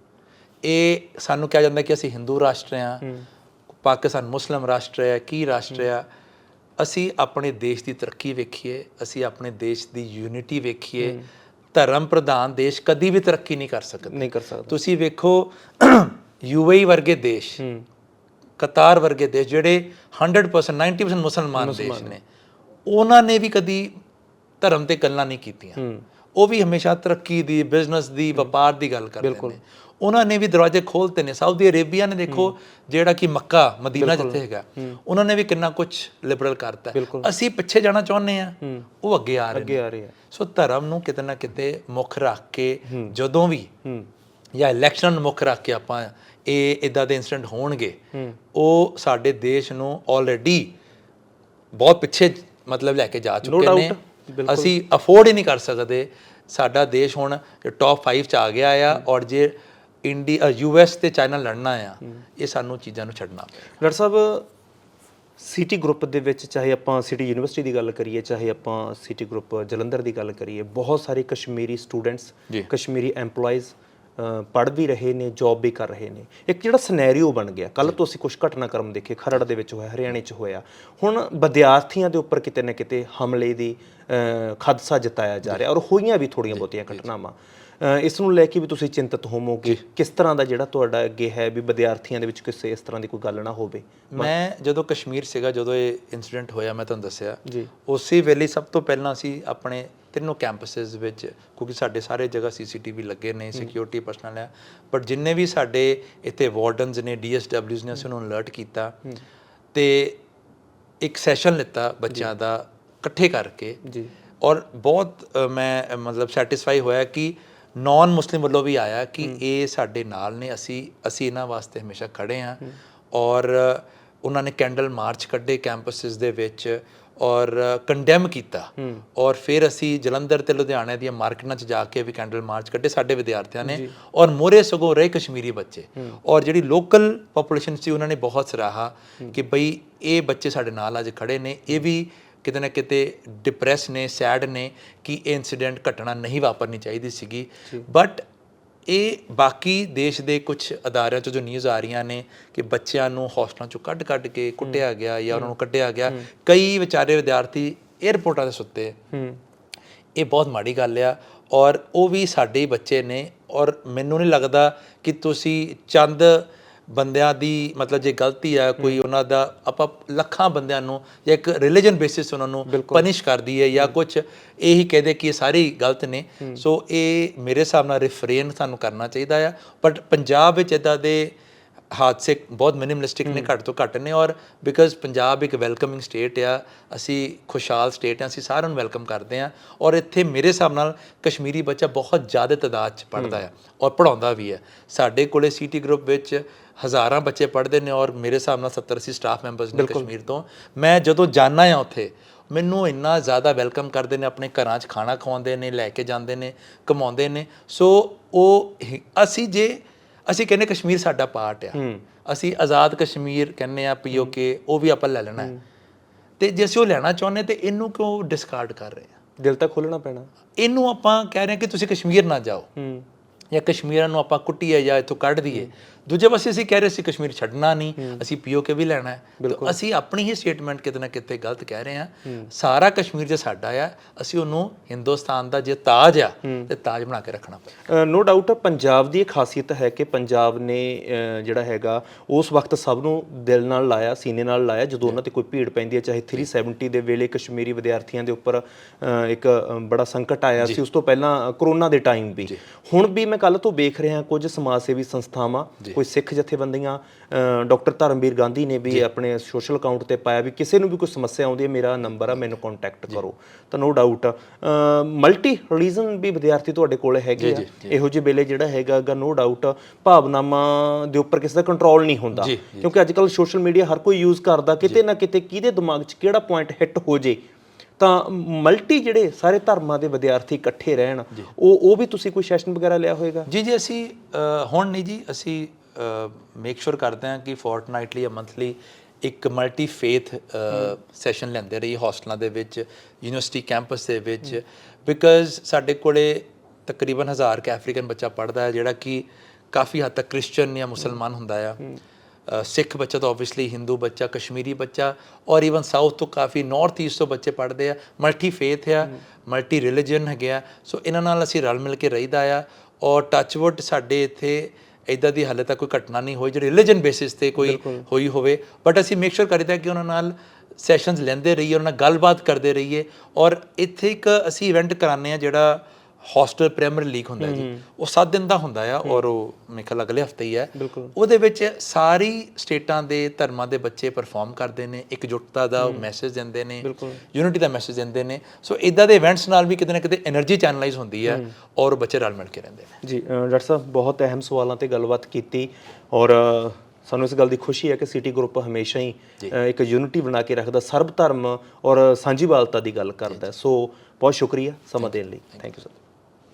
ਇਹ ਸਾਨੂੰ ਕਿਹਾ ਜਾਂਦਾ ਕਿ ਅਸੀਂ ਹਿੰਦੂ ਰਾਸ਼ਟਰ ਆ ਪਾਕਿਸਤਾਨ ਮੁਸਲਮ ਰਾਸ਼ਟਰ ਹੈ ਕੀ ਰਾਸ਼ਟਰ ਆ ਅਸੀਂ ਆਪਣੇ ਦੇਸ਼ ਦੀ ਤਰੱਕੀ ਵੇਖੀਏ। ਅਸੀਂ ਆਪਣੇ ਦੇਸ਼ ਦੀ ਯੂਨਿਟੀ ਵੇਖੀਏ। ਧਰਮ ਪ੍ਰਧਾਨ ਦੇਸ਼ ਕਦੀ ਵੀ ਤਰੱਕੀ ਨਹੀਂ ਕਰ ਸਕਦੇ। ਨਹੀਂ ਕਰ ਸਕਦਾ। ਤੁਸੀਂ ਵੇਖੋ ਯੂਏਈ ਵਰਗੇ ਦੇਸ਼ ਕਤਾਰ ਵਰਗੇ ਦੇਸ਼ ਜਿਹੜੇ 100% 90% ਮੁਸਲਮਾਨ ਦੇਸ਼ ਨੇ ਉਹਨਾਂ ਨੇ ਵੀ ਕਦੀ ਧਰਮ ਤੇ ਗੱਲਾਂ ਨਹੀਂ ਕੀਤੀਆਂ। ਉਹ ਵੀ ਹਮੇਸ਼ਾ ਤਰੱਕੀ ਦੀ ਬਿਜ਼ਨਸ ਦੀ ਵਪਾਰ ਦੀ ਗੱਲ ਕਰਦੇ ਨੇ। ਉਹਨਾਂ ਨੇ ਵੀ ਦਰਵਾਜ਼ੇ ਖੋਲਤੇ ਨੇ। ਸਾਊਦੀ ਅਰੇਬੀਆ ਨੇ ਦੇਖੋ ਜਿਹੜਾ ਕਿ ਮੱਕਾ ਮਦੀਨਾ ਜਿੱਥੇ ਹੈਗਾ ਉਹਨਾਂ ਨੇ ਵੀ ਕਿੰਨਾ ਕੁਝ ਲਿਬਰਲ ਕਰਤਾ। ਅਸੀਂ ਪਿੱਛੇ ਜਾਣਾ ਚਾਹੁੰਦੇ ਆ ਉਹ ਅੱਗੇ ਆ ਰਹੇ ਅੱਗੇ ਆ ਰਹੇ ਆ। ਸੋ ਧਰਮ ਨੂੰ ਕਿਤੇ ਨਾ ਕਿਤੇ ਮੁੱਖ ਰੱਖ ਕੇ ਜਦੋਂ ਵੀ ਜਾਂ ਇਲੈਕਸ਼ਨ ਨੂੰ ਮੁੱਖ ਰੱਖ ਕੇ ਆਪਾਂ ਇਹ ਇਦਾਂ ਦੇ ਇਨਸੀਡੈਂਟ ਹੋਣਗੇ ਉਹ ਸਾਡੇ ਦੇਸ਼ ਨੂੰ ਆਲਰੇਡੀ ਬਹੁਤ ਪਿੱਛੇ ਮਤਲਬ ਲੈ ਕੇ ਜਾ ਚੁੱਕੇ ਨੇ। ਅਸੀਂ ਅਫੋਰਡ ਹੀ ਨਹੀਂ ਕਰ ਸਕਦੇ। ਸਾਡਾ ਦੇਸ਼ ਹੁਣ ਟੌਪ 5 ਚ ਆ ਗਿਆ ਆ ਔਰ ਜੇ ਇੰਡੀਆ ਯੂਐਸ ਤੇ ਚਾਈਨਾ ਲੜਨਾ ਆ ਇਹ ਸਾਨੂੰ ਚੀਜ਼ਾਂ ਨੂੰ ਛੱਡਣਾ ਡਾਕਟਰ ਸਾਹਿਬ ਸਿਟੀ ਗਰੁੱਪ ਦੇ ਵਿੱਚ ਚਾਹੇ ਆਪਾਂ ਸਿਟੀ ਯੂਨੀਵਰਸਿਟੀ ਦੀ ਗੱਲ ਕਰੀਏ ਚਾਹੇ ਆਪਾਂ ਸਿਟੀ ਗਰੁੱਪ ਜਲੰਧਰ ਦੀ ਗੱਲ ਕਰੀਏ ਬਹੁਤ ਸਾਰੇ ਕਸ਼ਮੀਰੀ ਸਟੂਡੈਂਟਸ। ਕਸ਼ਮੀਰੀ EMPLOYEES ਪੜ੍ਹ ਵੀ ਰਹੇ ਨੇ ਜੌਬ ਵੀ ਕਰ ਰਹੇ ਨੇ। ਇੱਕ ਜਿਹੜਾ ਸਿਨੈਰੀਓ ਬਣ ਗਿਆ ਕੱਲ ਤੋਂ ਅਸੀਂ ਕੁਝ ਘਟਨਾਕ੍ਰਮ ਦੇਖੇ ਖਰੜ ਦੇ ਵਿੱਚ ਹੋਇਆ ਹਰਿਆਣੇ 'ਚ ਹੋਇਆ। ਹੁਣ ਵਿਦਿਆਰਥੀਆਂ ਦੇ ਉੱਪਰ ਕਿਤੇ ਨਾ ਕਿਤੇ ਹਮਲੇ ਦੀ ਖਦਸ਼ਾ ਜਤਾਇਆ ਜਾ ਰਿਹਾ ਔਰ ਹੋਈਆਂ ਵੀ ਥੋੜੀਆਂ ਬਹੁਤੀਆਂ ਘਟਨਾਵਾਂ। ਇਸ ਨੂੰ ਲੈ ਕੇ ਵੀ ਤੁਸੀਂ ਚਿੰਤਤ ਹੋਵੋਗੇ। ਕਿਸ ਤਰ੍ਹਾਂ ਦਾ ਜਿਹੜਾ ਤੁਹਾਡਾ ਅੱਗੇ ਹੈ ਵੀ ਵਿਦਿਆਰਥੀਆਂ ਦੇ ਵਿੱਚ ਕਿਸੇ ਇਸ ਤਰ੍ਹਾਂ ਦੀ ਕੋਈ ਗੱਲ ਨਾ ਹੋਵੇ? ਮੈਂ ਜਦੋਂ ਕਸ਼ਮੀਰ ਸੀਗਾ ਜਦੋਂ ਇਹ ਇਨਸੀਡੈਂਟ ਹੋਇਆ ਮੈਂ ਤੁਹਾਨੂੰ ਦੱਸਿਆ। ਉਸੇ ਵੇਲੇ ਸਭ ਤੋਂ ਪਹਿਲਾਂ ਅਸੀਂ ਆਪਣੇ ਤਿੰਨੋਂ ਕੈਂਪਸਸ ਵਿੱਚ ਕਿਉਂਕਿ ਸਾਡੇ ਸਾਰੇ ਜਗ੍ਹਾ ਸੀਸੀਟੀਵੀ ਲੱਗੇ ਨੇ ਸਿਕਿਉਰਿਟੀ ਪਰਸਨਲ ਆ। ਬਟ ਜਿੰਨੇ ਵੀ ਸਾਡੇ ਇੱਥੇ ਵਾਰਡਨਸ ਨੇ ਡੀਐਸਡਬਲਯੂਜ਼ ਨੇ ਅਸੀਂ ਉਹਨਾਂ ਨੂੰ ਅਲਰਟ ਕੀਤਾ। ਤੇ ਇੱਕ ਸੈਸ਼ਨ ਲਿੱਤਾ ਬੱਚਿਆਂ ਦਾ ਇਕੱਠੇ ਕਰਕੇ। ਜੀ। ਔਰ ਬਹੁਤ ਮੈਂ ਮਤਲਬ ਸੈਟੀਸਫਾਈ ਹੋਇਆ ਕਿ ਨਾਨ ਮੁਸਲਿਮ ਵੱਲੋਂ ਵੀ ਆਇਆ ਕਿ ਇਹ ਸਾਡੇ ਨਾਲ ਨੇ ਅਸੀਂ ਅਸੀਂ ਇਹਨਾਂ ਵਾਸਤੇ ਹਮੇਸ਼ਾ ਖੜੇ ਹਾਂ ਔਰ ਉਹਨਾਂ ਨੇ ਕੈਂਡਲ ਮਾਰਚ ਕੱਢੇ ਕੈਂਪਸਸ ਦੇ ਵਿੱਚ ਔਰ ਕੰਡੈਮ ਕੀਤਾ। ਔਰ ਫਿਰ ਅਸੀਂ ਜਲੰਧਰ ਤੇ ਲੁਧਿਆਣੇ ਦੀਆਂ ਮਾਰਕੀਟਾਂ 'ਚ ਜਾ ਕੇ ਵੀ ਕੈਂਡਲ ਮਾਰਚ ਕੱਢੇ ਸਾਡੇ ਵਿਦਿਆਰਥੀਆਂ ਨੇ ਔਰ ਮੋਰੇ ਸਗੋਂ ਰਹੇ ਕਸ਼ਮੀਰੀ ਬੱਚੇ। ਔਰ ਜਿਹੜੀ ਲੋਕਲ ਪੋਪੂਲੇਸ਼ਨ ਸੀ ਉਹਨਾਂ ਨੇ ਬਹੁਤ ਸਰਾਹਾ ਕਿ ਬਈ ਇਹ ਬੱਚੇ ਸਾਡੇ ਨਾਲ ਅੱਜ ਖੜੇ ਨੇ ਇਹ ਵੀ ਕਿਤੇ ਨਾ ਕਿਤੇ ਡਿਪਰੈਸ ਨੇ ਸੈਡ ਨੇ ਕਿ ਇਹ ਇਨਸੀਡੈਂਟ ਘਟਣਾ ਨਹੀਂ ਵਾਪਰਨੀ ਚਾਹੀਦੀ ਸੀਗੀ। ਬਟ ਇਹ ਬਾਕੀ ਦੇਸ਼ ਦੇ ਕੁਝ ਅਦਾਰਿਆਂ ਤੋਂ ਜੋ ਨਿਊਜ਼ ਆ ਰਹੀਆਂ ਨੇ ਕਿ ਬੱਚਿਆਂ ਨੂੰ ਹੌਸਟਲਾਂ ਚੋਂ ਕੱਢ-ਕੱਢ ਕੇ ਕੁੱਟਿਆ ਗਿਆ ਜਾਂ ਉਹਨਾਂ ਨੂੰ ਕੱਢਿਆ ਗਿਆ। ਕਈ ਵਿਚਾਰੇ ਵਿਦਿਆਰਥੀ 에ਅਰਪੋਰਟਾਂ ਤੇ ਸੁੱਤੇ ਇਹ ਬਹੁਤ ਮਾੜੀ ਗੱਲ ਆ ਔਰ ਉਹ ਵੀ ਸਾਡੇ ਬੱਚੇ ਨੇ ਔਰ ਮੈਨੂੰ ਨਹੀਂ ਲੱਗਦਾ ਕਿ ਤੁਸੀਂ ਚੰਦ ਬੰਦਿਆਂ ਦੀ ਮਤਲਬ ਜੇ ਗਲਤੀ ਆ ਕੋਈ ਉਹਨਾਂ ਦਾ ਆਪਾਂ ਲੱਖਾਂ ਬੰਦਿਆਂ ਨੂੰ ਜਾਂ ਇੱਕ ਰਿਲੀਜੀਅਨ ਬੇਸਿਸ ਉਹਨਾਂ ਨੂੰ ਪਨਿਸ਼ ਕਰਦੀ ਹੈ ਜਾਂ ਕੁਝ ਇਹੀ ਕਹਦੇ ਕਿ ਇਹ ਸਾਰੇ ਗਲਤ ਨੇ। ਸੋ ਇਹ ਮੇਰੇ ਹਿਸਾਬ ਨਾਲ ਰਿਫਰੇਨ ਸਾਨੂੰ ਕਰਨਾ ਚਾਹੀਦਾ ਆ। ਬਟ ਪੰਜਾਬ ਵਿੱਚ ਇਦਾਂ ਦੇ ਹਾਦਸੇ ਬਹੁਤ ਮਿਨੀਮਲਿਸਟਿਕ ਨੇ ਘੱਟ ਤੋਂ ਘੱਟ ਨੇ ਔਰ ਬਿਕਾਜ਼ ਪੰਜਾਬ ਇੱਕ ਵੈਲਕਮਿੰਗ ਸਟੇਟ ਆ ਅਸੀਂ ਖੁਸ਼ਹਾਲ ਸਟੇਟ ਆ ਅਸੀਂ ਸਾਰਿਆਂ ਨੂੰ ਵੈਲਕਮ ਕਰਦੇ ਆ ਔਰ ਇੱਥੇ ਮੇਰੇ ਹਿਸਾਬ ਨਾਲ ਕਸ਼ਮੀਰੀ ਬੱਚਾ ਬਹੁਤ ਜ਼ਿਆਦਾ ਤਾਦਾਦ ਚ ਪੜਦਾ ਆ ਔਰ ਪੜਾਉਂਦਾ ਵੀ ਹੈ ਸਾਡੇ ਕੋਲੇ ਸੀਟੀ ਗਰੁੱਪ ਵਿੱਚ ਹਜ਼ਾਰਾਂ ਬੱਚੇ ਪੜ੍ਹਦੇ ਨੇ ਔਰ ਮੇਰੇ ਹਿਸਾਬ ਨਾਲ 70 80 ਸਟਾਫ ਮੈਂਬਰਸ ਨੇ ਕਸ਼ਮੀਰ ਤੋਂ। ਮੈਂ ਜਦੋਂ ਜਾਣਾ ਆ ਉੱਥੇ ਮੈਨੂੰ ਇੰਨਾ ਜ਼ਿਆਦਾ ਵੈਲਕਮ ਕਰਦੇ ਨੇ ਆਪਣੇ ਘਰਾਂ 'ਚ ਖਾਣਾ ਖਵਾਉਂਦੇ ਨੇ ਲੈ ਕੇ ਜਾਂਦੇ ਨੇ ਕਮਾਉਂਦੇ ਨੇ। ਸੋ ਉਹ ਅਸੀਂ ਜੇ ਅਸੀਂ ਕਹਿੰਦੇ ਕਸ਼ਮੀਰ ਸਾਡਾ ਪਾਰਟ ਆ। ਅਸੀਂ ਆਜ਼ਾਦ ਕਸ਼ਮੀਰ ਕਹਿੰਦੇ ਆ ਪੀਓਕੇ ਉਹ ਵੀ ਆਪਾਂ ਲੈ ਲੈਣਾ। ਤੇ ਜੇ ਅਸੀਂ ਉਹ ਲੈਣਾ ਚਾਹੁੰਦੇ ਤੇ ਇਹਨੂੰ ਕਿਉਂ ਡਿਸਕਾਰਡ ਕਰ ਰਹੇ ਆ? ਦਿਲ ਤਾਂ ਖੋਲਣਾ ਪੈਣਾ। ਇਹਨੂੰ ਆਪਾਂ ਕਹਿ ਰਹੇ ਕਿ ਤੁਸੀਂ ਕਸ਼ਮੀਰ ਨਾ ਜਾਓ। ਹੂੰ। ਜਾਂ ਕਸ਼ਮੀਰਾਂ ਨੂੰ ਆਪਾਂ ਕੁੱਟੀਏ ਜਾਂ ਇੱਥੋਂ ਕੱਢ ਦਈਏ। ਦੂਜੇ ਪਾਸੇ ਅਸੀਂ ਕਹਿ ਰਹੇ ਸੀ ਕਸ਼ਮੀਰ ਛੱਡਣਾ ਨਹੀਂ ਅਸੀਂ ਪੀਓਕੇ ਵੀ ਲੈਣਾ ਹੈ। ਤਾਂ ਅਸੀਂ ਆਪਣੀ ਹੀ ਸਟੇਟਮੈਂਟ ਕਿਤੇ ਨਾ ਕਿਤੇ ਗਲਤ ਕਹਿ ਰਹੇ ਹਾਂ। ਸਾਰਾ ਕਸ਼ਮੀਰ ਜੇ ਸਾਡਾ ਆ ਅਸੀਂ ਉਹਨੂੰ ਹਿੰਦੁਸਤਾਨ ਦਾ ਜੇ ਤਾਜ ਆ ਤੇ ਤਾਜ ਬਣਾ ਕੇ ਰੱਖਣਾ ਨੋ ਡਾਊਟ ਪੰਜਾਬ ਦੀ ਇਹ ਖਾਸੀਅਤ ਹੈ ਕਿ ਪੰਜਾਬ ਨੇ ਜਿਹੜਾ ਹੈਗਾ ਉਸ ਵਕਤ ਸਭ ਨੂੰ ਦਿਲ ਨਾਲ ਲਾਇਆ ਸੀਨੇ ਨਾਲ ਲਾਇਆ ਜਦੋਂ ਉਹਨਾਂ ਤੇ ਕੋਈ ਭੀੜ ਪੈਂਦੀ ਹੈ ਚਾਹੇ 370 ਦੇ ਵੇਲੇ ਕਸ਼ਮੀਰੀ ਵਿਦਿਆਰਥੀਆਂ ਦੇ ਉੱਪਰ ਇੱਕ ਬੜਾ ਸੰਕਟ ਆਇਆ ਸੀ ਉਸ ਤੋਂ ਪਹਿਲਾਂ ਕਰੋਨਾ ਦੇ ਟਾਈਮ ਵੀ। ਹੁਣ ਵੀ ਮੈਂ ਕੱਲ ਤੋਂ ਵੇਖ ਰਿਹਾ ਕੁਝ ਸਮਾਜ ਸੇਵੀ ਸੰਸਥਾਵਾਂ ਕੋਈ ਸਿੱਖ ਜਥੇਬੰਦੀਆਂ ਡਾਕਟਰ ਧਰਮਵੀਰ ਗਾਂਧੀ ਨੇ ਵੀ ਆਪਣੇ ਸੋਸ਼ਲ ਅਕਾਊਂਟ ਤੇ ਪਾਇਆ ਵੀ ਕਿਸੇ ਨੂੰ ਵੀ ਕੋਈ ਸਮੱਸਿਆ ਆਉਂਦੀ ਹੈ ਮੇਰਾ ਨੰਬਰ ਆ ਮੈਨੂੰ ਕੰਟੈਕਟ ਕਰੋ। ਤਾਂ ਨੋ ਡਾਊਟ ਮਲਟੀ ਰੀਜ਼ਨ ਵੀ ਵਿਦਿਆਰਥੀ ਤੁਹਾਡੇ ਕੋਲ ਹੈਗੇ ਆ। ਇਹੋ ਜਿਹੇ ਵੇਲੇ ਜਿਹੜਾ ਹੈਗਾ ਗਾ ਨੋ ਡਾਊਟ ਭਾਵਨਾਵਾਂ ਦੇ ਉੱਪਰ ਕਿਸੇ ਦਾ ਕੰਟਰੋਲ ਨਹੀਂ ਹੁੰਦਾ। ਕਿਉਂਕਿ ਅੱਜ ਕੱਲ ਸੋਸ਼ਲ ਮੀਡੀਆ ਹਰ ਕੋਈ ਯੂਜ਼ ਕਰਦਾ ਕਿਤੇ ਨਾ ਕਿਤੇ ਕਿਹਦੇ ਦਿਮਾਗ 'ਚ ਕਿਹੜਾ ਪੁਆਇੰਟ ਹਿੱਟ ਹੋ ਜੇ। ਤਾਂ ਮਲਟੀ ਜਿਹੜੇ ਸਾਰੇ ਧਰਮਾਂ ਦੇ ਵਿਦਿਆਰਥੀ ਇਕੱਠੇ ਰਹਿਣ ਉਹ ਉਹ ਵੀ ਤੁਸੀਂ ਕੋਈ ਸੈਸ਼ਨ ਵਗੈਰਾ ਲਿਆ ਹੋਵੇਗਾ ਜੀ ਜੀ ਅਸੀਂ ਹੁਣ ਨਹੀਂ ਜੀ ਅਸੀਂ ਮੇਕ ਸ਼ੋਰ ਕਰਦੇ ਹਾਂ ਕਿ ਫੋਰਟਨਾਈਟਲੀ ਜਾਂ ਮੰਥਲੀ ਇੱਕ ਮਲਟੀ ਫੇਥ ਸੈਸ਼ਨ ਲੈਂਦੇ ਰਹੀ ਹੋਸਟਲਾਂ ਦੇ ਵਿੱਚ ਯੂਨੀਵਰਸਿਟੀ ਕੈਂਪਸ ਦੇ ਵਿੱਚ ਬਿਕਾਜ਼ ਸਾਡੇ ਕੋਲੇ ਤਕਰੀਬਨ 1000 ਕੇ ਅਫਰੀਕਨ ਬੱਚਾ ਪੜਦਾ ਹੈ ਜਿਹੜਾ ਕਿ ਕਾਫੀ ਹੱਦ ਤੱਕ ਕ੍ਰਿਸਚੀਅਨ ਜਾਂ ਮੁਸਲਮਾਨ ਹੁੰਦਾ ਆ। ਸਿੱਖ ਬੱਚਾ ਤਾਂ ਆਬਵੀਅਸਲੀ ਹਿੰਦੂ ਬੱਚਾ ਕਸ਼ਮੀਰੀ ਬੱਚਾ ਔਰ ਇਵਨ ਸਾਊਥ ਤੋਂ ਕਾਫੀ ਨਾਰਥ ਈਸਟ ਤੋਂ ਬੱਚੇ ਪੜ੍ਹਦੇ ਆ ਮਲਟੀ ਫੇਥ ਆ ਮਲਟੀ ਰਿਲੀਜੀਅਨ ਹੈਗੇ ਸੋ ਇਹਨਾਂ ਨਾਲ ਅਸੀਂ ਰਲ ਮਿਲ ਕੇ ਰਹੀਦਾ ਆ ਔਰ ਟੱਚਵੁੱਡ ਸਾਡੇ ਇੱਥੇ ਇਦਾਂ ਦੀ ਹਾਲੇ ਤੱਕ ਕੋਈ ਘਟਨਾ ਨਹੀਂ ਹੋਈ ਜਿਹੜੀ ਰਿਲੀਜੀਅਨ ਬੇਸਿਸ ਤੇ ਕੋਈ ਹੋਈ ਹੋਵੇ। ਬਟ ਅਸੀਂ ਮੇਕ ਸ਼ੋਰ ਕਰੀਦਾ ਕਿ ਉਹਨਾਂ ਨਾਲ ਸੈਸ਼ਨਸ ਲੈਂਦੇ ਰਹੀਏ ਉਹਨਾਂ ਨਾਲ ਗੱਲਬਾਤ ਕਰਦੇ ਰਹੀਏ। ਔਰ ਇੱਥੇ ਇੱਕ ਅਸੀਂ ਇਵੈਂਟ ਕਰਾਉਂਦੇ ਆ ਜਿਹੜਾ ਹੌਸਟਲ ਪ੍ਰੀਮੀਅਰ ਲੀਗ ਹੁੰਦਾ ਜੀ। ਉਹ 7 ਦਿਨ ਦਾ ਹੁੰਦਾ ਆ ਔਰ ਉਹ ਮੇਰੇ ਖਿਆਲ ਅਗਲੇ ਹਫ਼ਤੇ ਹੀ ਹੈ। ਉਹਦੇ ਵਿੱਚ ਸਾਰੀ ਸਟੇਟਾਂ ਦੇ ਧਰਮਾਂ ਦੇ ਬੱਚੇ ਪਰਫਾਰਮ ਕਰਦੇ ਨੇ ਇਕਜੁੱਟਤਾ ਦਾ ਮੈਸੇਜ ਦਿੰਦੇ ਨੇ ਯੂਨਿਟੀ ਦਾ ਮੈਸੇਜ ਦਿੰਦੇ ਨੇ। ਸੋ ਇਦਾਂ ਦੇ ਇਵੈਂਟਸ ਨਾਲ ਵੀ ਕਿਤੇ ਨਾ ਕਿਤੇ એનર્ਜੀ ਚੈਨਲਾਈਜ਼ ਹੁੰਦੀ ਹੈ ਔਰ ਬੱਚੇ ਰਲ ਮਿਲ ਕੇ ਰਹਿੰਦੇ ਨੇ। ਜੀ ਡਾਕਟਰ ਸਾਹਿਬ ਬਹੁਤ ਅਹਿਮ ਸਵਾਲਾਂ ਤੇ ਗੱਲਬਾਤ ਕੀਤੀ ਔਰ ਸਾਨੂੰ ਇਸ ਗੱਲ ਦੀ ਖੁਸ਼ੀ ਹੈ ਕਿ ਸਿਟੀ ਗਰੁੱਪ ਹਮੇਸ਼ਾ ਹੀ ਇੱਕ ਯੂਨਿਟੀ ਬਣਾ ਕੇ ਰੱਖਦਾ ਸਰਬ ਧਰਮ ਔਰ ਸਾਂਝੀਵਾਲਤਾ ਦੀ ਗੱਲ ਕਰਦਾ ਸੋ ਬਹੁਤ ਸ਼ੁਕਰੀਆ ਸਮਾਂ ਦੇਣ ਲਈ। Thank you sir